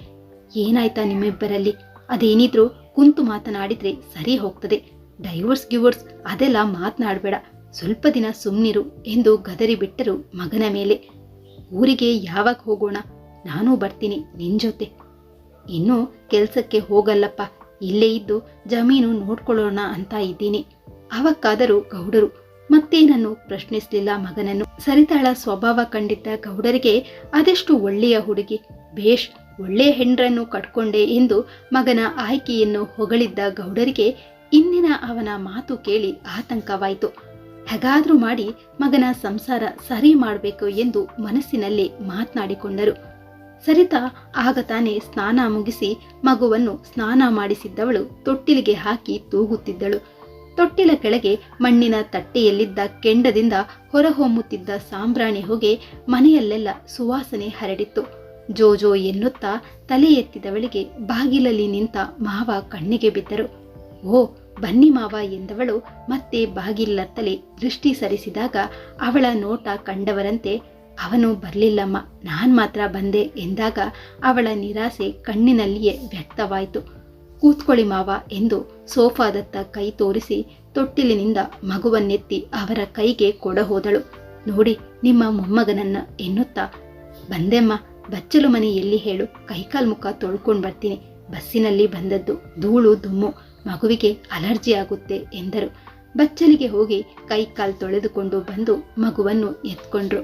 ಏನಾಯ್ತಾ ನಿಮ್ಮಿಬ್ಬರಲ್ಲಿ? ಅದೇನಿದ್ರೂ ಕುಂತು ಮಾತನಾಡಿದ್ರೆ ಸರಿ ಹೋಗ್ತದೆ. ಡೈವರ್ಸ್ ಗಿವರ್ಸ್ ಅದೆಲ್ಲ ಮಾತನಾಡಬೇಡ. ಸ್ವಲ್ಪ ದಿನ ಸುಮ್ನಿರು ಎಂದು ಗದರಿ ಬಿಟ್ಟರು ಮಗನ ಮೇಲೆ. ಊರಿಗೆ ಯಾವಾಗ ಹೋಗೋಣ? ನಾನು ಬರ್ತೀನಿ ನಿನ್ ಜೊತೆ. ಇನ್ನೂ ಕೆಲ್ಸಕ್ಕೆ ಹೋಗಲ್ಲಪ್ಪ. ಇಲ್ಲೇ ಇದ್ದು ಜಮೀನು ನೋಡ್ಕೊಳ್ಳೋಣ ಅಂತ ಇದ್ದೀನಿ. ಅವಕ್ಕಾದರೂ ಗೌಡರು. ಮತ್ತೇನನ್ನು ಪ್ರಶ್ನಿಸಲಿಲ್ಲ ಮಗನನ್ನು. ಸರಿತಾಳ ಸ್ವಭಾವ ಕಂಡಿದ್ದ ಗೌಡರಿಗೆ ಅದೆಷ್ಟು ಒಳ್ಳೆಯ ಹುಡುಗಿ. ಬೇಷ್ ಒಳ್ಳೆಯ ಹೆಂಡ್ರನ್ನು ಕಟ್ಕೊಂಡೆ ಎಂದು ಮಗನ ಆಯ್ಕೆಯನ್ನು ಹೊಗಳಿದ್ದ ಗೌಡರಿಗೆ ಇಂದಿನ ಅವನ ಮಾತು ಕೇಳಿ ಆತಂಕವಾಯಿತು. ಹೇಗಾದ್ರೂ ಮಾಡಿ ಮಗನ ಸಂಸಾರ ಸರಿ ಮಾಡಬೇಕು ಎಂದು ಮನಸ್ಸಿನಲ್ಲಿ ಮಾತನಾಡಿಕೊಂಡರು. ಸರಿತಾ ಆಗ ತಾನೇ ಸ್ನಾನ ಮುಗಿಸಿ ಮಗುವನ್ನು ಸ್ನಾನ ಮಾಡಿಸಿದ್ದವಳು ತೊಟ್ಟಿಲಿಗೆ ಹಾಕಿ ತೂಗುತ್ತಿದ್ದಳು. ತೊಟ್ಟಿಲ ಕೆಳಗೆ ಮಣ್ಣಿನ ತಟ್ಟೆಯಲ್ಲಿದ್ದ ಕೆಂಡದಿಂದ ಹೊರಹೊಮ್ಮುತ್ತಿದ್ದ ಸಾಂಬ್ರಾಣಿ ಹೊಗೆ ಮನೆಯಲ್ಲೆಲ್ಲ ಸುವಾಸನೆ ಹರಡಿತ್ತು. ಜೋಜೋ ಎನ್ನುತ್ತಾ ತಲೆ ಎತ್ತಿದವಳಿಗೆ ಬಾಗಿಲಲ್ಲಿ ನಿಂತ ಮಾವ ಕಣ್ಣಿಗೆ ಬಿದ್ದರು. ಓ, ಬನ್ನಿ ಮಾವ ಎಂದವಳು ಮತ್ತೆ ಬಾಗಿಲತ್ತಲೇ ದೃಷ್ಟಿ ಸರಿಸಿದಾಗ ಅವಳ ನೋಟ ಕಂಡವರಂತೆ, ಅವನು ಬರಲಿಲ್ಲಮ್ಮ, ನಾನು ಮಾತ್ರ ಬಂದೆ ಎಂದಾಗ ಅವಳ ನಿರಾಸೆ ಕಣ್ಣಿನಲ್ಲಿಯೇ ವ್ಯಕ್ತವಾಯಿತು. ಕೂತ್ಕೊಳ್ಳಿ ಮಾವ ಎಂದು ಸೋಫಾದತ್ತ ಕೈ ತೋರಿಸಿ ತೊಟ್ಟಿಲಿನಿಂದ ಮಗುವನ್ನೆತ್ತಿ ಅವರ ಕೈಗೆ ಕೊಡಹೋದಳು ನೋಡಿ, ನಿಮ್ಮ ಮೊಮ್ಮಗನನ್ನ ಎನ್ನುತ್ತಾ, ಬಂದೆಮ್ಮ, ಬಚ್ಚಲು ಮನೆ ಎಲ್ಲಿ ಹೇಳು, ಕೈಕಾಲ್ ಮುಖ ತೊಳ್ಕೊಂಡು ಬರ್ತೀನಿ, ಬಸ್ಸಿನಲ್ಲಿ ಬಂದದ್ದು, ಧೂಳು ದುಮ್ಮು ಮಗುವಿಗೆ ಅಲರ್ಜಿ ಆಗುತ್ತೆ ಎಂದರು. ಬಚ್ಚಲಿಗೆ ಹೋಗಿ ಕೈ ಕಾಲು ತೊಳೆದುಕೊಂಡು ಬಂದು ಮಗುವನ್ನು ಎತ್ಕೊಂಡ್ರು.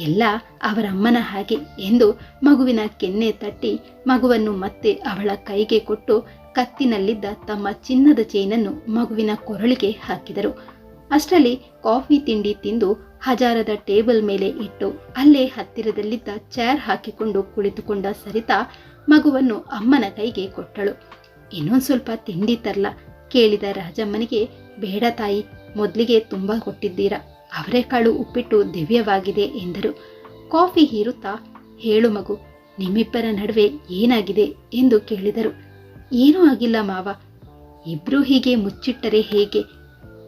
ಎಲ್ಲ ಅವರಮ್ಮನ ಹಾಗೆ ಎಂದು ಮಗುವಿನ ಕೆನ್ನೆ ತಟ್ಟಿ ಮಗುವನ್ನು ಮತ್ತೆ ಅವಳ ಕೈಗೆ ಕೊಟ್ಟು ಕತ್ತಿನಲ್ಲಿದ್ದ ತಮ್ಮ ಚಿನ್ನದ ಚೈನನ್ನು ಮಗುವಿನ ಕೊರಳಿಗೆ ಹಾಕಿದರು. ಅಷ್ಟರಲ್ಲಿ ಕಾಫಿ ತಿಂಡಿ ತಿಂದು ಹಜಾರದ ಟೇಬಲ್ ಮೇಲೆ ಇಟ್ಟು ಅಲ್ಲೇ ಹತ್ತಿರದಲ್ಲಿದ್ದ ಚೇರ್ ಹಾಕಿಕೊಂಡು ಕುಳಿತುಕೊಂಡ ಸರಿತಾ ಮಗುವನ್ನು ಅಮ್ಮನ ಕೈಗೆ ಕೊಟ್ಟಳು. ಇನ್ನೊಂದ್ ಸ್ವಲ್ಪ ತಿಂಡಿ ತರಲ ಕೇಳಿದ ರಾಜಮ್ಮನಿಗೆ, ಬೇಡ ತಾಯಿ, ಮೊದಲಿಗೆ ತುಂಬ ಕೊಟ್ಟಿದ್ದೀರಾ. ಅವರೆಕಾಳು ಉಪ್ಪಿಟ್ಟು ದಿವ್ಯವಾಗಿದೆ ಎಂದರು. ಕಾಫಿ ಹೀರುತ್ತಾ, ಹೇಳು ಮಗು, ನಿಮ್ಮಿಬ್ಬರ ನಡುವೆ ಏನಾಗಿದೆ? ಎಂದು ಕೇಳಿದರು. ಏನೂ ಆಗಿಲ್ಲ ಮಾವ. ಇಬ್ಬರೂ ಹೀಗೆ ಮುಚ್ಚಿಟ್ಟರೆ ಹೇಗೆ?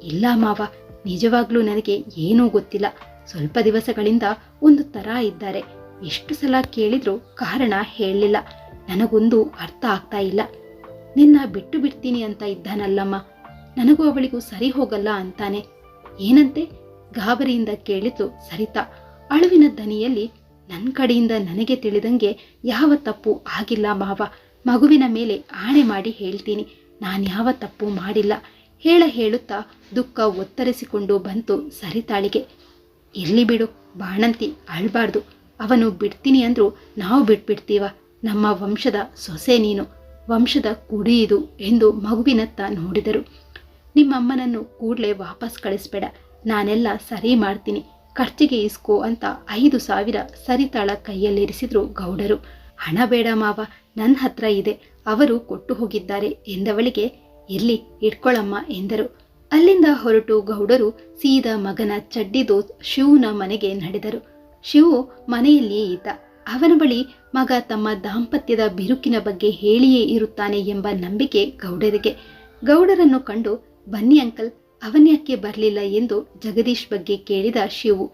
ಇಲ್ಲ ಮಾವ, ನಿಜವಾಗ್ಲೂ ನನಗೆ ಏನೂ ಗೊತ್ತಿಲ್ಲ. ಸ್ವಲ್ಪ ದಿವಸಗಳಿಂದ ಒಂದು ತರ ಇದ್ದಾರೆ. ಎಷ್ಟು ಸಲ ಕೇಳಿದರೂ ಕಾರಣ ಹೇಳಲಿಲ್ಲ. ನನಗೊಂದು ಅರ್ಥ ಆಗ್ತಾ ಇಲ್ಲ. ನಿನ್ನ ಬಿಟ್ಟು ಬಿಡ್ತೀನಿ ಅಂತ ಇದ್ದಾನಲ್ಲಮ್ಮ. ನನಗೂ ಅವಳಿಗೂ ಸರಿ ಹೋಗಲ್ಲ ಅಂತಾನೆ. ಏನಂತೆ? ಗಾಬರಿಯಿಂದ ಕೇಳಿತು ಸರಿತಾ. ಅಳುವಿನ ದನಿಯಲ್ಲಿ ನನ್ನ ಕಡೆಯಿಂದ ನನಗೆ ತಿಳಿದಂಗೆ ಯಾವ ತಪ್ಪು ಆಗಿಲ್ಲ ಮಾವ. ಮಗುವಿನ ಮೇಲೆ ಆಣೆ ಮಾಡಿ ಹೇಳ್ತೀನಿ. ನಾನು ಯಾವ ತಪ್ಪು ಮಾಡಿಲ್ಲ. ಹೇಳ ಹೇಳುತ್ತಾ ದುಃಖ ಒತ್ತರಿಸಿಕೊಂಡು ಬಂತು ಸರಿತಾಳಿಗೆ. ಇರ್ಲಿ ಬಿಡು, ಬಾಣಂತಿ ಅಳ್ಬಾರ್ದು. ಅವನು ಬಿಡ್ತೀನಿ ಅಂದ್ರು ನಾವು ಬಿಟ್ಬಿಡ್ತೀವ. ನಮ್ಮ ವಂಶದ ಸೊಸೆ ನೀನು. ವಂಶದ ಕುಡಿ ಇದು ಎಂದು ಮಗುವಿನತ್ತ ನೋಡಿದರು. ನಿಮ್ಮಮ್ಮನನ್ನು ಕೂಡಲೇ ವಾಪಸ್ ಕಳಿಸ್ಬೇಡ. ನಾನೆಲ್ಲ ಸರಿ ಮಾಡ್ತೀನಿ. ಖರ್ಚಿಗೆ ಇಸ್ಕೋ ಅಂತ ಐದು ಸಾವಿರ ಸರಿತಾಳ ಕೈಯಲ್ಲಿರಿಸಿದ್ರು ಗೌಡರು. ಹಣ ಬೇಡ ಮಾವ ನನ್ನ ಹತ್ರ ಇದೆ. ಅವರು ಕೊಟ್ಟು ಹೋಗಿದ್ದಾರೆ ಎಂದವಳಿಗೆ, ಇರ್ಲಿ ಇಟ್ಕೊಳ್ಳಮ್ಮ ಎಂದರು. ಅಲ್ಲಿಂದ ಹೊರಟು ಗೌಡರು ಸೀದಾ ಮಗನ ಚಡ್ಡಿದು ಶಿವನ ಮನೆಗೆ ನಡೆದರು. ಶಿವು ಮನೆಯಲ್ಲಿಯೇ ಇದ್ದ. ಅವನ ಬಳಿ ಮಗ ತಮ್ಮ ದಾಂಪತ್ಯದ ಬಿರುಕಿನ ಬಗ್ಗೆ ಹೇಳಿಯೇ ಇರುತ್ತಾನೆ ಎಂಬ ನಂಬಿಕೆ ಗೌಡರಿಗೆ. ಗೌಡರನ್ನು ಕಂಡು, ಬನ್ನಿ ಅಂಕಲ್, ಅವನ್ಯಾಕೆ ಬರಲಿಲ್ಲ ಎಂದು ಜಗದೀಶ್ ಬಗ್ಗೆ ಕೇಳಿದ ಶಿವು.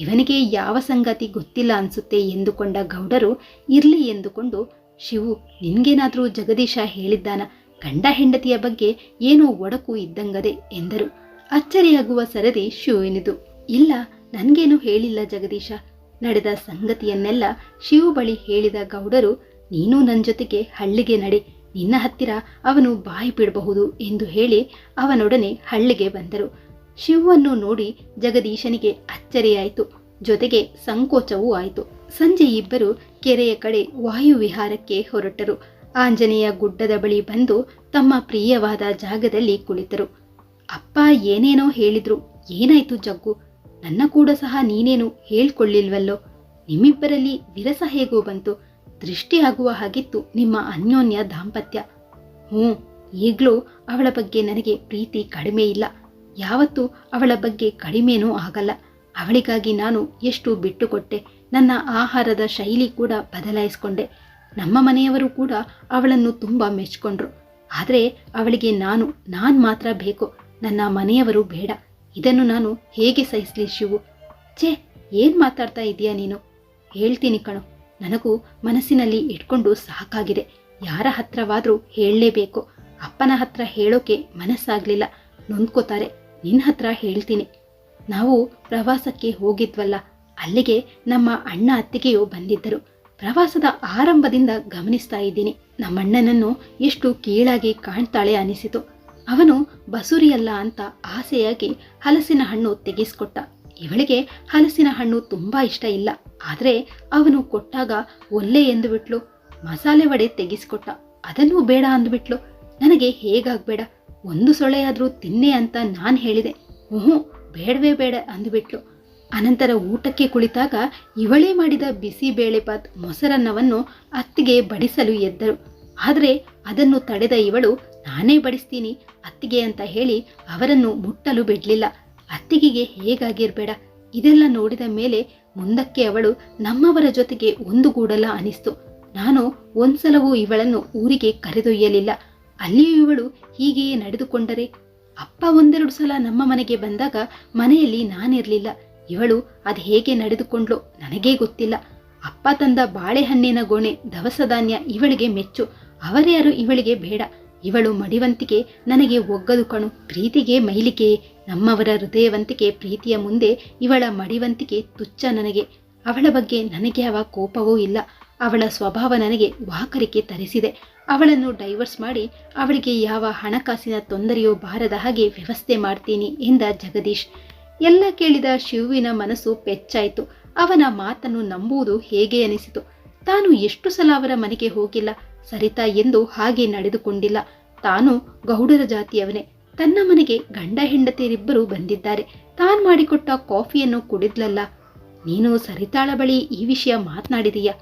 ಇವನಿಗೆ ಯಾವ ಸಂಗತಿ ಗೊತ್ತಿಲ್ಲ ಅನ್ಸುತ್ತೆ ಎಂದುಕೊಂಡ ಗೌಡರು, ಇರ್ಲಿ ಎಂದುಕೊಂಡು, ಶಿವು, ನಿನ್ಗೇನಾದ್ರೂ ಜಗದೀಶ ಹೇಳಿದ್ದಾನ, ಗಂಡ ಹೆಂಡತಿಯ ಬಗ್ಗೆ ಏನೋ ಒಡಕು ಇದ್ದಂಗದೆ ಎಂದರು. ಅಚ್ಚರಿಯಾಗುವ ಸರದಿ ಶಿವುವಿನಿದು. ಇಲ್ಲ, ನನ್ಗೇನು ಹೇಳಿಲ್ಲ ಜಗದೀಶ. ನಡೆದ ಸಂಗತಿಯನ್ನೆಲ್ಲ ಶಿವು ಬಳಿ ಹೇಳಿದ ಗೌಡರು, ನೀನು ನನ್ನ ಜೊತೆಗೆ ಹಳ್ಳಿಗೆ ನಡೆ, ನಿನ್ನ ಹತ್ತಿರ ಅವನು ಬಾಯಿ ಬಿಡಬಹುದು ಎಂದು ಹೇಳಿ ಅವನೊಡನೆ ಹಳ್ಳಿಗೆ ಬಂದರು. ಶಿವವನ್ನು ನೋಡಿ ಜಗದೀಶನಿಗೆ ಅಚ್ಚರಿಯಾಯಿತು, ಜೊತೆಗೆ ಸಂಕೋಚವೂ ಆಯಿತು. ಸಂಜೆ ಇಬ್ಬರು ಕೆರೆಯ ಕಡೆ ವಾಯುವಿಹಾರಕ್ಕೆ ಹೊರಟರು. ಆಂಜನೇಯ ಗುಡ್ಡದ ಬಳಿ ಬಂದು ತಮ್ಮ ಪ್ರಿಯವಾದ ಜಾಗದಲ್ಲಿ ಕುಳಿತರು. ಅಪ್ಪ ಏನೇನೋ ಹೇಳಿದ್ರು, ಏನಾಯ್ತು ಜಗ್ಗು? ನನ್ನ ಕೂಡ ಸಹ ನೀನೇನು ಹೇಳ್ಕೊಳ್ಳಿಲ್ವಲ್ಲೋ? ನಿಮ್ಮಿಬ್ಬರಲ್ಲಿ ವಿರಸ ಹೇಗೂ ಬಂತು. ದೃಷ್ಟಿಯಾಗುವ ಹಾಗಿತ್ತು ನಿಮ್ಮ ಅನ್ಯೋನ್ಯ ದಾಂಪತ್ಯ. ಹ್ಞೂ, ಈಗಲೂ ಅವಳ ಬಗ್ಗೆ ನನಗೆ ಪ್ರೀತಿ ಕಡಿಮೆ ಇಲ್ಲ. ಯಾವತ್ತೂ ಅವಳ ಬಗ್ಗೆ ಕಡಿಮೆನೂ ಆಗಲ್ಲ. ಅವಳಿಗಾಗಿ ನಾನು ಎಷ್ಟು ಬಿಟ್ಟುಕೊಟ್ಟೆ. ನನ್ನ ಆಹಾರದ ಶೈಲಿ ಕೂಡ ಬದಲಾಯಿಸ್ಕೊಂಡೆ. ನಮ್ಮ ಮನೆಯವರು ಕೂಡ ಅವಳನ್ನು ತುಂಬ ಮೆಚ್ಕೊಂಡ್ರು. ಆದರೆ ಅವಳಿಗೆ ನಾನು ನಾನು ಮಾತ್ರ ಬೇಕು. ನನ್ನ ಮನೆಯವರು ಬೇಡ. ಇದನ್ನು ನಾನು ಹೇಗೆ ಸಹಿಸ್ಲಿ ಶಿವು? ಛೇ, ಏನು ಮಾತಾಡ್ತಾ ಇದೀಯಾ ನೀನು? ಹೇಳ್ತೀನಿ ಕಣು, ನನಗೂ ಮನಸ್ಸಿನಲ್ಲಿ ಇಟ್ಕೊಂಡು ಸಾಕಾಗಿದೆ. ಯಾರ ಹತ್ರವಾದರೂ ಹೇಳಲೇಬೇಕು. ಅಪ್ಪನ ಹತ್ರ ಹೇಳೋಕೆ ಮನಸ್ಸಾಗ್ಲಿಲ್ಲ. ನೊಂದ್ಕೋತಾರೆ ನಿನ್ನ ಹತ್ರ ಹೇಳ್ತೀನಿ. ನಾವು ಪ್ರವಾಸಕ್ಕೆ ಹೋಗಿದ್ವಲ್ಲ, ಅಲ್ಲಿಗೆ ನಮ್ಮ ಅಣ್ಣ ಅತ್ತಿಗೆಯು ಬಂದಿದ್ದರು. ಪ್ರವಾಸದ ಆರಂಭದಿಂದ ಗಮನಿಸ್ತಾ ಇದ್ದೀನಿ. ನಮ್ಮಣ್ಣನನ್ನು ಎಷ್ಟು ಕೀಳಾಗಿ ಕಾಣ್ತಾಳೆ ಅನಿಸಿತು. ಅವನು ಬಸುರಿಯಲ್ಲ ಅಂತ ಆಸೆಯಾಗಿ ಹಲಸಿನ ಹಣ್ಣು ತೆಗೆಸ್ಕೊಟ್ಟ. ಇವಳಿಗೆ ಹಲಸಿನ ಹಣ್ಣು ತುಂಬಾ ಇಷ್ಟ ಇಲ್ಲ. ಆದರೆ ಅವನು ಕೊಟ್ಟಾಗ ಒಲ್ಲೆ ಎಂದು ಬಿಟ್ಲು. ಮಸಾಲೆ ವಡೆ ತೆಗೆಸ್ಕೊಟ್ಟ. ಅದನ್ನೂ ಬೇಡ ಅಂದ್ಬಿಟ್ಲು. ನನಗೆ ಹೇಗಾಗ್ಬೇಡ? ಒಂದು ಸೊಳೆಯಾದ್ರೂ ತಿನ್ನೆ ಅಂತ ನಾನು ಹೇಳಿದೆ. ಹ್ಞೂ ಬೇಡವೇ ಬೇಡ ಅಂದುಬಿಟ್ಲು. ಅನಂತರ ಊಟಕ್ಕೆ ಕುಳಿತಾಗ ಇವಳೇ ಮಾಡಿದ ಬಿಸಿ ಬೇಳೆಪಾತ್ ಮೊಸರನ್ನವನ್ನು ಅತ್ತಿಗೆ ಬಡಿಸಲು ಎದ್ದರು. ಆದರೆ ಅದನ್ನು ತಡೆದ ಇವಳು ನಾನೇ ಬಡಿಸ್ತೀನಿ, ಅತ್ತಿಗೆ ಅಂತ ಹೇಳಿ ಅವರನ್ನು ಮುಟ್ಟಲು ಬಿಡಲಿಲ್ಲ. ಅತ್ತಿಗೆಗೆ ಹೇಗಾಗಿರ್ಬೇಡ? ಇದೆಲ್ಲ ನೋಡಿದ ಮೇಲೆ ಮುಂದಕ್ಕೆ ಅವಳು ನಮ್ಮವರ ಜೊತೆಗೆ ಒಂದುಗೂಡಲ್ಲ ಅನಿಸ್ತು. ನಾನು ಒಂದ್ಸಲವೂ ಇವಳನ್ನು ಊರಿಗೆ ಕರೆದೊಯ್ಯಲಿಲ್ಲ. ಅಲ್ಲಿಯೂ ಇವಳು ಹೀಗೆಯೇ ನಡೆದುಕೊಂಡರೆ, ಅಪ್ಪ ಒಂದೆರಡು ಸಲ ನಮ್ಮ ಮನೆಗೆ ಬಂದಾಗ ಮನೆಯಲ್ಲಿ ನಾನಿರಲಿಲ್ಲ. ಇವಳು ಅದು ಹೇಗೆ ನಡೆದುಕೊಂಡ್ಲೋ ನನಗೇ ಗೊತ್ತಿಲ್ಲ. ಅಪ್ಪ ತಂದ ಬಾಳೆಹಣ್ಣಿನ ಗೋಣೆ, ದವಸ ಧಾನ್ಯ ಇವಳಿಗೆ ಮೆಚ್ಚು. ಅವರ್ಯಾರು ಇವಳಿಗೆ ಬೇಡ. ಇವಳು ಮಡಿವಂತಿಕೆ, ನನಗೆ ಒಗ್ಗದು ಕಣು. ಪ್ರೀತಿಗೆ ಮೈಲಿಕೆ, ನಮ್ಮವರ ಹೃದಯವಂತಿಕೆ, ಪ್ರೀತಿಯ ಮುಂದೆ ಇವಳ ಮಡಿವಂತಿಕೆ ತುಚ್ಛ ನನಗೆ. ಅವಳ ಬಗ್ಗೆ ನನಗೆ ಯಾವ ಕೋಪವೂ ಇಲ್ಲ. ಅವಳ ಸ್ವಭಾವ ನನಗೆ ವಾಕರಿಕೆ ತರಿಸಿದೆ. ಅವಳನ್ನು ಡೈವರ್ಸ್ ಮಾಡಿ ಅವಳಿಗೆ ಯಾವ ಹಣಕಾಸಿನ ತೊಂದರೆಯೂ ಬಾರದ ಹಾಗೆ ವ್ಯವಸ್ಥೆ ಮಾಡ್ತೀನಿ ಎಂದ ಜಗದೀಶ್. ಎಲ್ಲ ಕೇಳಿದ ಶಿವುವಿನ ಮನಸ್ಸು ಪೆಚ್ಚಾಯಿತು. ಅವನ ಮಾತನ್ನು ನಂಬುವುದು ಹೇಗೆ ಅನಿಸಿತು. ತಾನು ಎಷ್ಟು ಸಲ ಅವರ ಮನೆಗೆ ಹೋಗಿಲ್ಲ? ಸರಿತಾ ಎಂದು ಹಾಗೆ ನಡೆದುಕೊಂಡಿಲ್ಲ. ತಾನು ಗೌಡರ ಜಾತಿಯವನೇ. ತನ್ನ ಮನೆಗೆ ಗಂಡ ಹೆಂಡತಿಯರಿಬ್ಬರು ಬಂದಿದ್ದಾರೆ. ತಾನು ಮಾಡಿಕೊಟ್ಟ ಕಾಫಿಯನ್ನು ಕುಡಿದ್ಲಲ್ಲ. ನೀನು ಸರಿತಾಳ ಬಳಿ ಈ ವಿಷಯ ಮಾತನಾಡಿದೀಯಾ?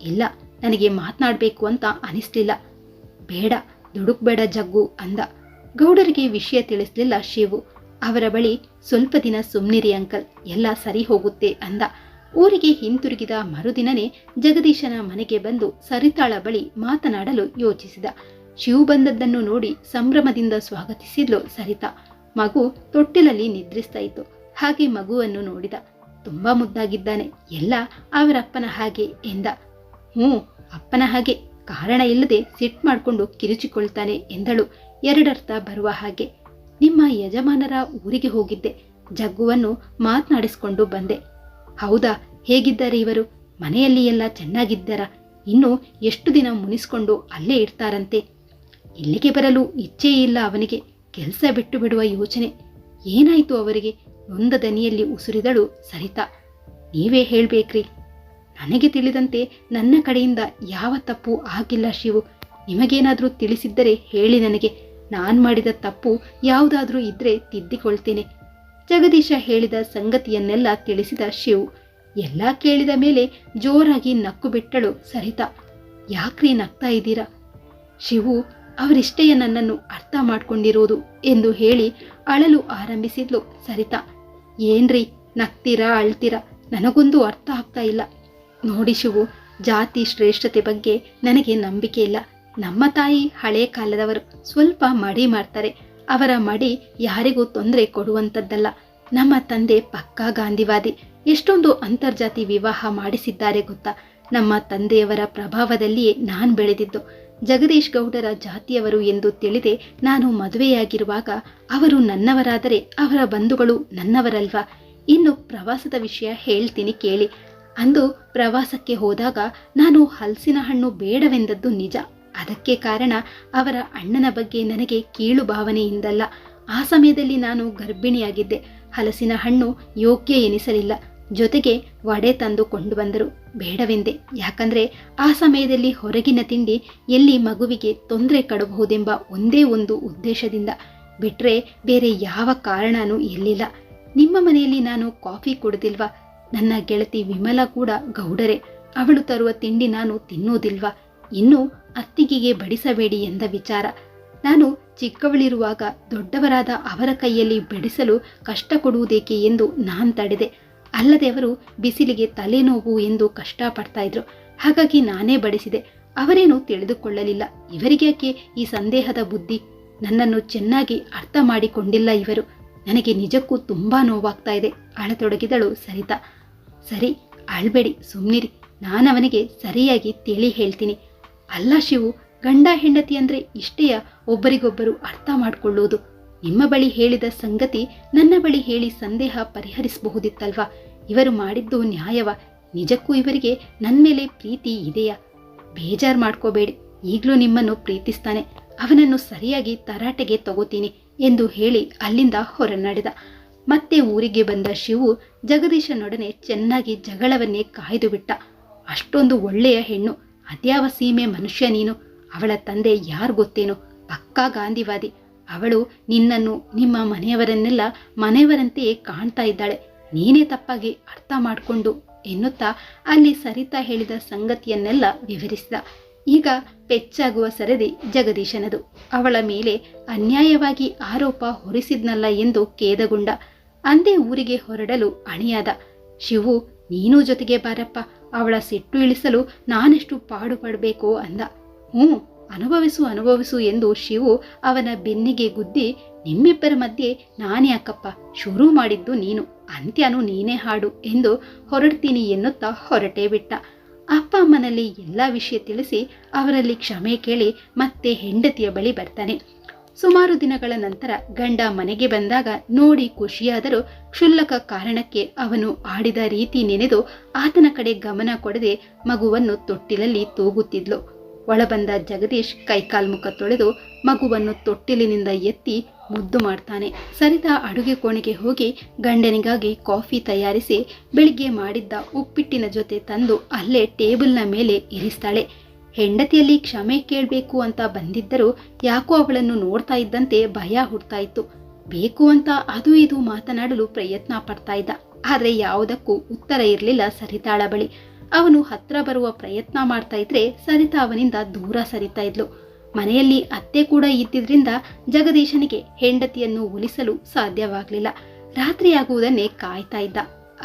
ಇಲ್ಲ, ನನಗೆ ಮಾತನಾಡಬೇಕು ಅಂತ ಅನಿಸ್ಲಿಲ್ಲ. ಬೇಡ, ದುಡುಕ್ಬೇಡ ಜಗ್ಗು ಅಂದ. ಗೌಡರಿಗೆ ವಿಷಯ ತಿಳಿಸ್ಲಿಲ್ಲ ಶಿವು. ಅವರ ಬಳಿ ಸ್ವಲ್ಪ ದಿನ ಸುಮ್ನಿರಿ ಅಂಕಲ್, ಎಲ್ಲ ಸರಿ ಹೋಗುತ್ತೆ ಅಂದ. ಊರಿಗೆ ಹಿಂತಿರುಗಿದ ಮರುದಿನನೇ ಜಗದೀಶನ ಮನೆಗೆ ಬಂದು ಸರಿತಾಳ ಬಳಿ ಮಾತನಾಡಲು ಯೋಚಿಸಿದ. ಶಿವು ಬಂದದ್ದನ್ನು ನೋಡಿ ಸಂಭ್ರಮದಿಂದ ಸ್ವಾಗತಿಸಿದ್ಲು ಸರಿತಾ. ಮಗು ತೊಟ್ಟಿಲಲ್ಲಿ ನಿದ್ರಿಸ್ತಾ ಇತ್ತು. ಹಾಗೆ ಮಗುವನ್ನು ನೋಡಿದ. ತುಂಬಾ ಮುದ್ದಾಗಿದ್ದಾನೆ. ಎಲ್ಲ ಅವರಪ್ಪನ ಹಾಗೆ ಎಂದ. ಹ್ಞೂ, ಅಪ್ಪನ ಹಾಗೆ. ಕಾರಣ ಇಲ್ಲದೆ ಸಿಟ್ ಮಾಡಿಕೊಂಡು ಕಿರುಚಿಕೊಳ್ತಾನೆ ಎಂದಳು. ಎರಡರ್ಥ ಬರುವ ಹಾಗೆ. ನಿಮ್ಮ ಯಜಮಾನರ ಊರಿಗೆ ಹೋಗಿದ್ದೆ. ಜಗ್ಗುವನ್ನು ಮಾತನಾಡಿಸಿಕೊಂಡು ಬಂದೆ. ಹೌದಾ? ಹೇಗಿದ್ದಾರೆ ಇವರು? ಮನೆಯಲ್ಲಿ ಎಲ್ಲ ಚೆನ್ನಾಗಿದ್ದಾರ? ಇನ್ನು ಎಷ್ಟು ದಿನ ಮುನಿಸ್ಕೊಂಡು ಅಲ್ಲೇ ಇರ್ತಾರಂತೆ? ಇಲ್ಲಿಗೆ ಬರಲು ಇಚ್ಛೆಯೇ ಇಲ್ಲ ಅವನಿಗೆ. ಕೆಲಸ ಬಿಟ್ಟು ಬಿಡುವ ಯೋಚನೆ. ಏನಾಯಿತು ಅವರಿಗೆ? ನೊಂದ ದನಿಯಲ್ಲಿ ಉಸುರಿದಳು ಸರಿತಾ. ನೀವೇ ಹೇಳಬೇಕ್ರಿ. ನನಗೆ ತಿಳಿದಂತೆ ನನ್ನ ಕಡೆಯಿಂದ ಯಾವ ತಪ್ಪು ಆಗಿಲ್ಲ ಶಿವು. ನಿಮಗೇನಾದರೂ ತಿಳಿಸಿದ್ದರೆ ಹೇಳಿ ನನಗೆ. ನಾನು ಮಾಡಿದ ತಪ್ಪು ಯಾವುದಾದ್ರೂ ಇದ್ದರೆ ತಿದ್ದಿಕೊಳ್ತೇನೆ. ಜಗದೀಶ ಹೇಳಿದ ಸಂಗತಿಯನ್ನೆಲ್ಲ ತಿಳಿಸಿದ ಶಿವ್, ಎಲ್ಲ ಕೇಳಿದ ಮೇಲೆ ಜೋರಾಗಿ ನಕ್ಕು ಬಿಟ್ಟಳು ಸರಿತಾ. ಯಾಕ್ರಿ ನಗ್ತಾ ಇದ್ದೀರಾ? ಶಿವು ಅವರಿಷ್ಟೆಯ ನನ್ನನ್ನು ಅರ್ಥ ಮಾಡ್ಕೊಂಡಿರೋದು ಎಂದು ಹೇಳಿ ಅಳಲು ಆರಂಭಿಸಿದ್ಲು ಸರಿತಾ. ಏನ್ರಿ, ನಗ್ತೀರಾ, ಅಳ್ತೀರಾ? ನನಗೊಂದು ಅರ್ಥ ಆಗ್ತಾ ಇಲ್ಲ. ನೋಡಿ ಶಿವು, ಜಾತಿ ಶ್ರೇಷ್ಠತೆ ಬಗ್ಗೆ ನನಗೆ ನಂಬಿಕೆ ಇಲ್ಲ. ನಮ್ಮ ತಾಯಿ ಹಳೆ ಕಾಲದವರು, ಸ್ವಲ್ಪ ಮಡಿ ಮಾಡ್ತಾರೆ. ಅವರ ಮಡಿ ಯಾರಿಗೂ ತೊಂದರೆ ಕೊಡುವಂಥದ್ದಲ್ಲ. ನಮ್ಮ ತಂದೆ ಪಕ್ಕಾ ಗಾಂಧಿವಾದಿ. ಎಷ್ಟೊಂದು ಅಂತರ್ಜಾತಿ ವಿವಾಹ ಮಾಡಿಸಿದ್ದಾರೆ ಗೊತ್ತಾ? ನಮ್ಮ ತಂದೆಯವರ ಪ್ರಭಾವದಲ್ಲಿಯೇ ನಾನು ಬೆಳೆದಿದ್ದು. ಜಗದೀಶ್ ಗೌಡರ ಜಾತಿಯವರು ಎಂದು ತಿಳಿದೆ ನಾನು ಮದುವೆಯಾಗಿರುವಾಗ ಅವರು ನನ್ನವರಾದರೆ ಅವರ ಬಂಧುಗಳು ನನ್ನವರಲ್ವಾ? ಇನ್ನು ಪ್ರವಾಸದ ವಿಷಯ ಹೇಳ್ತೀನಿ ಕೇಳಿ. ಅಂದು ಪ್ರವಾಸಕ್ಕೆ ಹೋದಾಗ ನಾನು ಹಲಸಿನ ಹಣ್ಣು ಬೇಡವೆಂದದ್ದು ನಿಜ. ಅದಕ್ಕೆ ಕಾರಣ ಅವರ ಅಣ್ಣನ ಬಗ್ಗೆ ನನಗೆ ಕೀಳು ಭಾವನೆಯಿಂದಲ್ಲ. ಆ ಸಮಯದಲ್ಲಿ ನಾನು ಗರ್ಭಿಣಿಯಾಗಿದ್ದೆ. ಹಲಸಿನ ಹಣ್ಣು ಯೋಗ್ಯ ಎನಿಸಲಿಲ್ಲ. ಜೊತೆಗೆ ವಡೆ ತಂದು ಕೊಂಡು ಬಂದರು. ಬೇಡವೆಂದೆ. ಯಾಕಂದ್ರೆ ಆ ಸಮಯದಲ್ಲಿ ಹೊರಗಿನ ತಿಂಡಿ ಎಲ್ಲಿ ಮಗುವಿಗೆ ತೊಂದರೆ ಕಡಬಹುದೆಂಬ ಒಂದೇ ಒಂದು ಉದ್ದೇಶದಿಂದ. ಬಿಟ್ರೆ ಬೇರೆ ಯಾವ ಕಾರಣನೂ ಇರಲಿಲ್ಲ. ನಿಮ್ಮ ಮನೆಯಲ್ಲಿ ನಾನು ಕಾಫಿ ಕುಡ್ದಿಲ್ವಾ? ನನ್ನ ಗೆಳತಿ ವಿಮಲ ಕೂಡ ಗೌಡರೆ. ಅವಳು ತರುವ ತಿಂಡಿ ನಾನು ತಿನ್ನೋದಿಲ್ವಾ? ಇನ್ನು ಅತ್ತಿಗೆಗೆ ಬಡಿಸಬೇಡಿ ಎಂದ ವಿಚಾರ. ನಾನು ಚಿಕ್ಕವಳಿರುವಾಗ ದೊಡ್ಡವರಾದ ಅವರ ಕೈಯಲ್ಲಿ ಬಡಿಸಲು ಕಷ್ಟ ಕೊಡುವುದೇಕೆ ಎಂದು ನಾನು ತಡೆದೆ. ಅಲ್ಲದೆ ಅವರು ಬಿಸಿಲಿಗೆ ತಲೆನೋವು ಎಂದು ಕಷ್ಟಪಡ್ತಾ ಇದ್ರು. ಹಾಗಾಗಿ ನಾನೇ ಬಡಿಸಿದೆ. ಅವರೇನು ತಿಳಿದುಕೊಳ್ಳಲಿಲ್ಲ. ಇವರಿಗ್ಯಾಕೆ ಈ ಸಂದೇಹದ ಬುದ್ಧಿ? ನನ್ನನ್ನು ಚೆನ್ನಾಗಿ ಅರ್ಥ ಮಾಡಿಕೊಂಡಿಲ್ಲ ಇವರು. ನನಗೆ ನಿಜಕ್ಕೂ ತುಂಬಾ ನೋವಾಗ್ತಾ ಇದೆ. ಅಳತೊಡಗಿದಳು ಸರಿತಾ. ಸರಿ ಅಳ್ಬೇಡಿ ಸುಮ್ನಿರಿ. ನಾನವನಿಗೆ ಸರಿಯಾಗಿ ತಿಳಿ ಹೇಳ್ತೀನಿ. ಅಲ್ಲ ಶಿವು, ಗಂಡ ಹೆಂಡತಿ ಅಂದ್ರೆ ಇಷ್ಟೆಯ ಒಬ್ಬರಿಗೊಬ್ಬರು ಅರ್ಥ ಮಾಡಿಕೊಳ್ಳುವುದು ನಿಮ್ಮ ಬಳಿ ಹೇಳಿದ ಸಂಗತಿ ನನ್ನ ಬಳಿ ಹೇಳಿ ಸಂದೇಹ ಪರಿಹರಿಸಬಹುದಿತ್ತಲ್ವಾ? ಇವರು ಮಾಡಿದ್ದು ನ್ಯಾಯವ, ನಿಜಕ್ಕೂ ಇವರಿಗೆ ನನ್ನ ಮೇಲೆ ಪ್ರೀತಿ ಇದೆಯಾ? ಬೇಜಾರ್ ಮಾಡ್ಕೋಬೇಡಿ, ಈಗಲೂ ನಿಮ್ಮನ್ನು ಪ್ರೀತಿಸ್ತಾನೆ, ಅವನನ್ನು ಸರಿಯಾಗಿ ತರಾಟೆಗೆ ತಗೋತೀನಿ ಎಂದು ಹೇಳಿ ಅಲ್ಲಿಂದ ಹೊರನಡೆದ. ಮತ್ತೆ ಊರಿಗೆ ಬಂದ ಶಿವು ಜಗದೀಶನೊಡನೆ ಚೆನ್ನಾಗಿ ಜಗಳವನ್ನೇ ಕಾಯ್ದು ಬಿಟ್ಟ ಅಷ್ಟೊಂದು ಒಳ್ಳೆಯ ಹೆಣ್ಣು ಅದ್ಯಾವ ಸೀಮೆ ಮನುಷ್ಯ ನೀನು, ಅವಳ ತಂದೆ ಯಾರು ಗೊತ್ತೇನೋ? ಪಕ್ಕಾ ಗಾಂಧಿವಾದಿ. ಅವಳು ನಿನ್ನನ್ನು ನಿಮ್ಮ ಮನೆಯವರನ್ನೆಲ್ಲ ಮನೆಯವರಂತೆಯೇ ಕಾಣ್ತಾ ಇದ್ದಾಳೆ. ನೀನೇ ತಪ್ಪಾಗಿ ಅರ್ಥ ಮಾಡಿಕೊಂಡು ಎನ್ನುತ್ತಾ ಅಲ್ಲಿ ಸರಿತಾ ಹೇಳಿದ ಸಂಗತಿಯನ್ನೆಲ್ಲ ವಿವರಿಸಿದ. ಈಗ ಪೆಚ್ಚಾಗುವ ಸರದಿ ಜಗದೀಶನದು. ಅವಳ ಮೇಲೆ ಅನ್ಯಾಯವಾಗಿ ಆರೋಪ ಹೊರಿಸಿದ್ನಲ್ಲ ಎಂದು ಖೇದಗೊಂಡ. ಅಂದೇ ಊರಿಗೆ ಹೊರಡಲು ಅಣಿಯಾದ. ಶಿವು, ನೀನೂ ಜೊತೆಗೆ ಬಾರಪ್ಪ. ಅವಳ ಸಿಟ್ಟು ಇಳಿಸಲು ನಾನೆಷ್ಟು ಪಾಡುಪಡಬೇಕು ಅಂದ. ಹ್ಞೂ, ಅನುಭವಿಸು ಅನುಭವಿಸು ಎಂದು ಶಿವು ಅವನ ಬೆನ್ನಿಗೆ ಗುದ್ದಿ, ನಿಮ್ಮಿಬ್ಬರ ಮಧ್ಯೆ ನಾನ್ಯಾಕಪ್ಪ ಶುರು ಮಾಡಿದ್ದು ನೀನು, ಅಂತ್ಯನೂ ನೀನೇ ಹಾಡು ಎಂದು ಹೊರಡ್ತೀನಿ ಎನ್ನುತ್ತಾ ಹೊರಟೇ ಬಿಟ್ಟ. ಅಪ್ಪ ಅಮ್ಮನಲ್ಲಿ ಎಲ್ಲ ವಿಷಯ ತಿಳಿಸಿ ಅವರಲ್ಲಿ ಕ್ಷಮೆ ಕೇಳಿ ಮತ್ತೆ ಹೆಂಡತಿಯ ಬಳಿ ಬರ್ತಾನೆ. ಸುಮಾರು ದಿನಗಳ ನಂತರ ಗಂಡ ಮನೆಗೆ ಬಂದಾಗ ನೋಡಿ ಖುಷಿಯಾದರೂ ಕ್ಷುಲ್ಲಕ ಕಾರಣಕ್ಕೆ ಅವನು ಆಡಿದ ರೀತಿ ನೆನೆದು ಆತನ ಕಡೆ ಗಮನ ಕೊಡದೆ ಮಗುವನ್ನು ತೊಟ್ಟಿಲಲ್ಲಿ ತೂಗುತ್ತಿದ್ಲು. ಒಳಬಂದ ಜಗದೀಶ್ ಕೈಕಾಲ್ ಮುಖ ತೊಳೆದು ಮಗುವನ್ನು ತೊಟ್ಟಿಲಿನಿಂದ ಎತ್ತಿ ಮುದ್ದು ಮಾಡ್ತಾನೆ. ಸರಿತಾ ಅಡುಗೆ ಕೋಣೆಗೆ ಹೋಗಿ ಗಂಡನಿಗಾಗಿ ಕಾಫಿ ತಯಾರಿಸಿ ಬೆಳಿಗ್ಗೆ ಮಾಡಿದ್ದ ಉಪ್ಪಿಟ್ಟಿನ ಜೊತೆ ತಂದು ಅಲ್ಲೇ ಟೇಬಲ್ನ ಮೇಲೆ ಇರಿಸ್ತಾಳೆ. ಹೆಂಡತಿಯಲ್ಲಿ ಕ್ಷಮೆ ಕೇಳಬೇಕು ಅಂತ ಬಂದಿದ್ದರೂ ಯಾಕೋ ಅವಳನ್ನು ನೋಡ್ತಾ ಇದ್ದಂತೆ ಭಯ ಹುಡ್ತಾ ಇತ್ತು ಬೇಕು ಅಂತ ಅದು ಇದು ಮಾತನಾಡಲು ಪ್ರಯತ್ನ ಪಡ್ತಾ ಇದ್ದ. ಆದ್ರೆ ಯಾವುದಕ್ಕೂ ಉತ್ತರ ಇರಲಿಲ್ಲ ಸರಿತಾಳ ಬಳಿ. ಅವನು ಹತ್ರ ಬರುವ ಪ್ರಯತ್ನ ಮಾಡ್ತಾ ಇದ್ರೆ ಸರಿತಾ ಅವನಿಂದ ದೂರ ಸರಿತಾ ಇದ್ಲು. ಮನೆಯಲ್ಲಿ ಅತ್ತೆ ಕೂಡ ಇದ್ದಿದ್ರಿಂದ ಜಗದೀಶನಿಗೆ ಹೆಂಡತಿಯನ್ನು ಉಳಿಸಲು ಸಾಧ್ಯವಾಗಲಿಲ್ಲ. ರಾತ್ರಿಯಾಗುವುದನ್ನೇ ಕಾಯ್ತಾ ಇದ್ದ.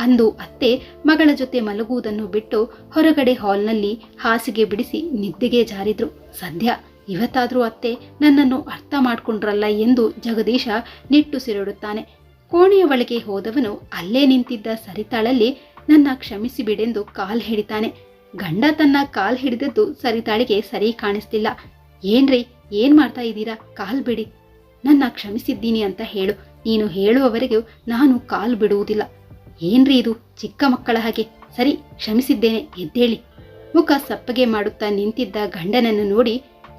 ಅಂದು ಅತ್ತೆ ಮಗಳ ಜೊತೆ ಮಲಗುವುದನ್ನು ಬಿಟ್ಟು ಹೊರಗಡೆ ಹಾಲ್ನಲ್ಲಿ ಹಾಸಿಗೆ ಬಿಡಿಸಿ ನಿದ್ದೆಗೆ ಜಾರಿದ್ರು. ಸದ್ಯ ಇವತ್ತಾದರೂ ಅತ್ತೆ ನನ್ನನ್ನು ಅರ್ಥ ಮಾಡ್ಕೊಂಡ್ರಲ್ಲ ಎಂದು ಜಗದೀಶ ನಿಟ್ಟುಸಿರಿಡುತ್ತಾನೆ ಕೋಣೆಯ ಒಳಗೆ ಹೋದವನು ಅಲ್ಲೇ ನಿಂತಿದ್ದ ಸರಿತಾಳಲ್ಲಿ ನನ್ನ ಕ್ಷಮಿಸಿಬಿಡೆಂದು ಕಾಲ್ ಹಿಡಿತಾನೆ. ಗಂಡ ತನ್ನ ಕಾಲ್ ಹಿಡಿದದ್ದು ಸರಿತಾಳಿಗೆ ಸರಿ ಕಾಣಿಸ್ತಿಲ್ಲ. ಏನ್ರಿ, ಏನ್ ಮಾಡ್ತಾ ಇದ್ದೀರಾ? ಕಾಲ್ ಬಿಡಿ. ನನ್ನ ಕ್ಷಮಿಸಿದ್ದೀನಿ ಅಂತ ಹೇಳು. ನೀನು ಹೇಳುವವರೆಗೂ ನಾನು ಕಾಲ್ ಬಿಡುವುದಿಲ್ಲ. ಏನ್ರಿ ಇದು? ಚಿಕ್ಕ ಮಕ್ಕಳ ಹಾಗೆ. ಸರಿ, ಕ್ಷಮಿಸಿದ್ದೇನೆ ಎದ್ದೇಳಿ ಮುಖ ಸಪ್ಪಗೆ ಮಾಡುತ್ತಾ ನಿಂತಿದ್ದ ಗಂಡನನ್ನು ನೋಡಿ,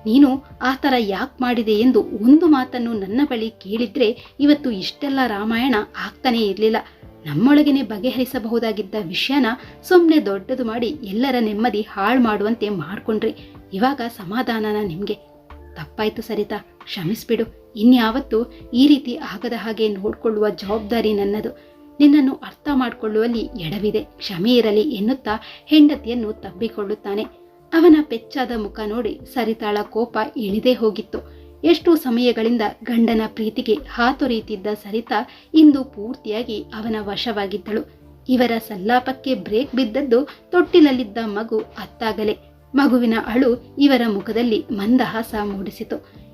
ನೀನು ಆ ಥರ ಯಾಕೆ ಮಾಡಿದೆ ಎಂದು ಒಂದು ಮಾತನ್ನು ನನ್ನ ಬಳಿ ಕೇಳಿದ್ರೆ ಇವತ್ತು ಇಷ್ಟೆಲ್ಲ ರಾಮಾಯಣ ಆಗ್ತಾನೇ ಇರಲಿಲ್ಲ. ನಮ್ಮೊಳಗೇನೆ ಬಗೆಹರಿಸಬಹುದಾಗಿದ್ದ ವಿಷಯನ ಸುಮ್ಮನೆ ದೊಡ್ಡದು ಮಾಡಿ ಎಲ್ಲರ ನೆಮ್ಮದಿ ಹಾಳು ಮಾಡುವಂತೆ ಮಾಡ್ಕೊಂಡ್ರಿ ಇವಾಗ ಸಮಾಧಾನನ ನಿಮಗೆ. ತಪ್ಪಾಯ್ತು ಸರಿತಾ, ಕ್ಷಮಿಸ್ಬಿಡು. ಇನ್ಯಾವತ್ತು ಈ ರೀತಿ ಆಗದ ಹಾಗೆ ನೋಡಿಕೊಳ್ಳುವ ಜವಾಬ್ದಾರಿ ನನ್ನದು. ನಿನ್ನನ್ನು ಅರ್ಥ ಮಾಡಿಕೊಳ್ಳುವಲ್ಲಿ ಎಡವಿದೆ. ಕ್ಷಮೆ ಇರಲಿ ಎನ್ನುತ್ತಾ ಹೆಂಡತಿಯನ್ನು ತಬ್ಬಿಕೊಳ್ಳುತ್ತಾನೆ. ಅವನ ಪೆಚ್ಚಾದ ಮುಖ ನೋಡಿ ಸರಿತಾಳ ಕೋಪ ಇಳಿದೇ ಹೋಗಿತ್ತು. ಎಷ್ಟು ಸಮಯಗಳಿಂದ ಗಂಡನ ಪ್ರೀತಿಗೆ ಹಾತೊರೆಯುತ್ತಿದ್ದ ಸರಿತಾ ಇಂದು ಪೂರ್ತಿಯಾಗಿ ಅವನ ವಶವಾಗಿದ್ದಳು. ಇವರ ಸಲ್ಲಾಪಕ್ಕೆ ಬ್ರೇಕ್ ಬಿದ್ದದ್ದು ತೊಟ್ಟಿಲಲ್ಲಿದ್ದ ಮಗು ಅತ್ತಾಗಲೇ. ಮಗುವಿನ ಅಳು ಇವರ ಮುಖದಲ್ಲಿ ಮಂದಹಾಸ ಮೂಡಿಸಿತು.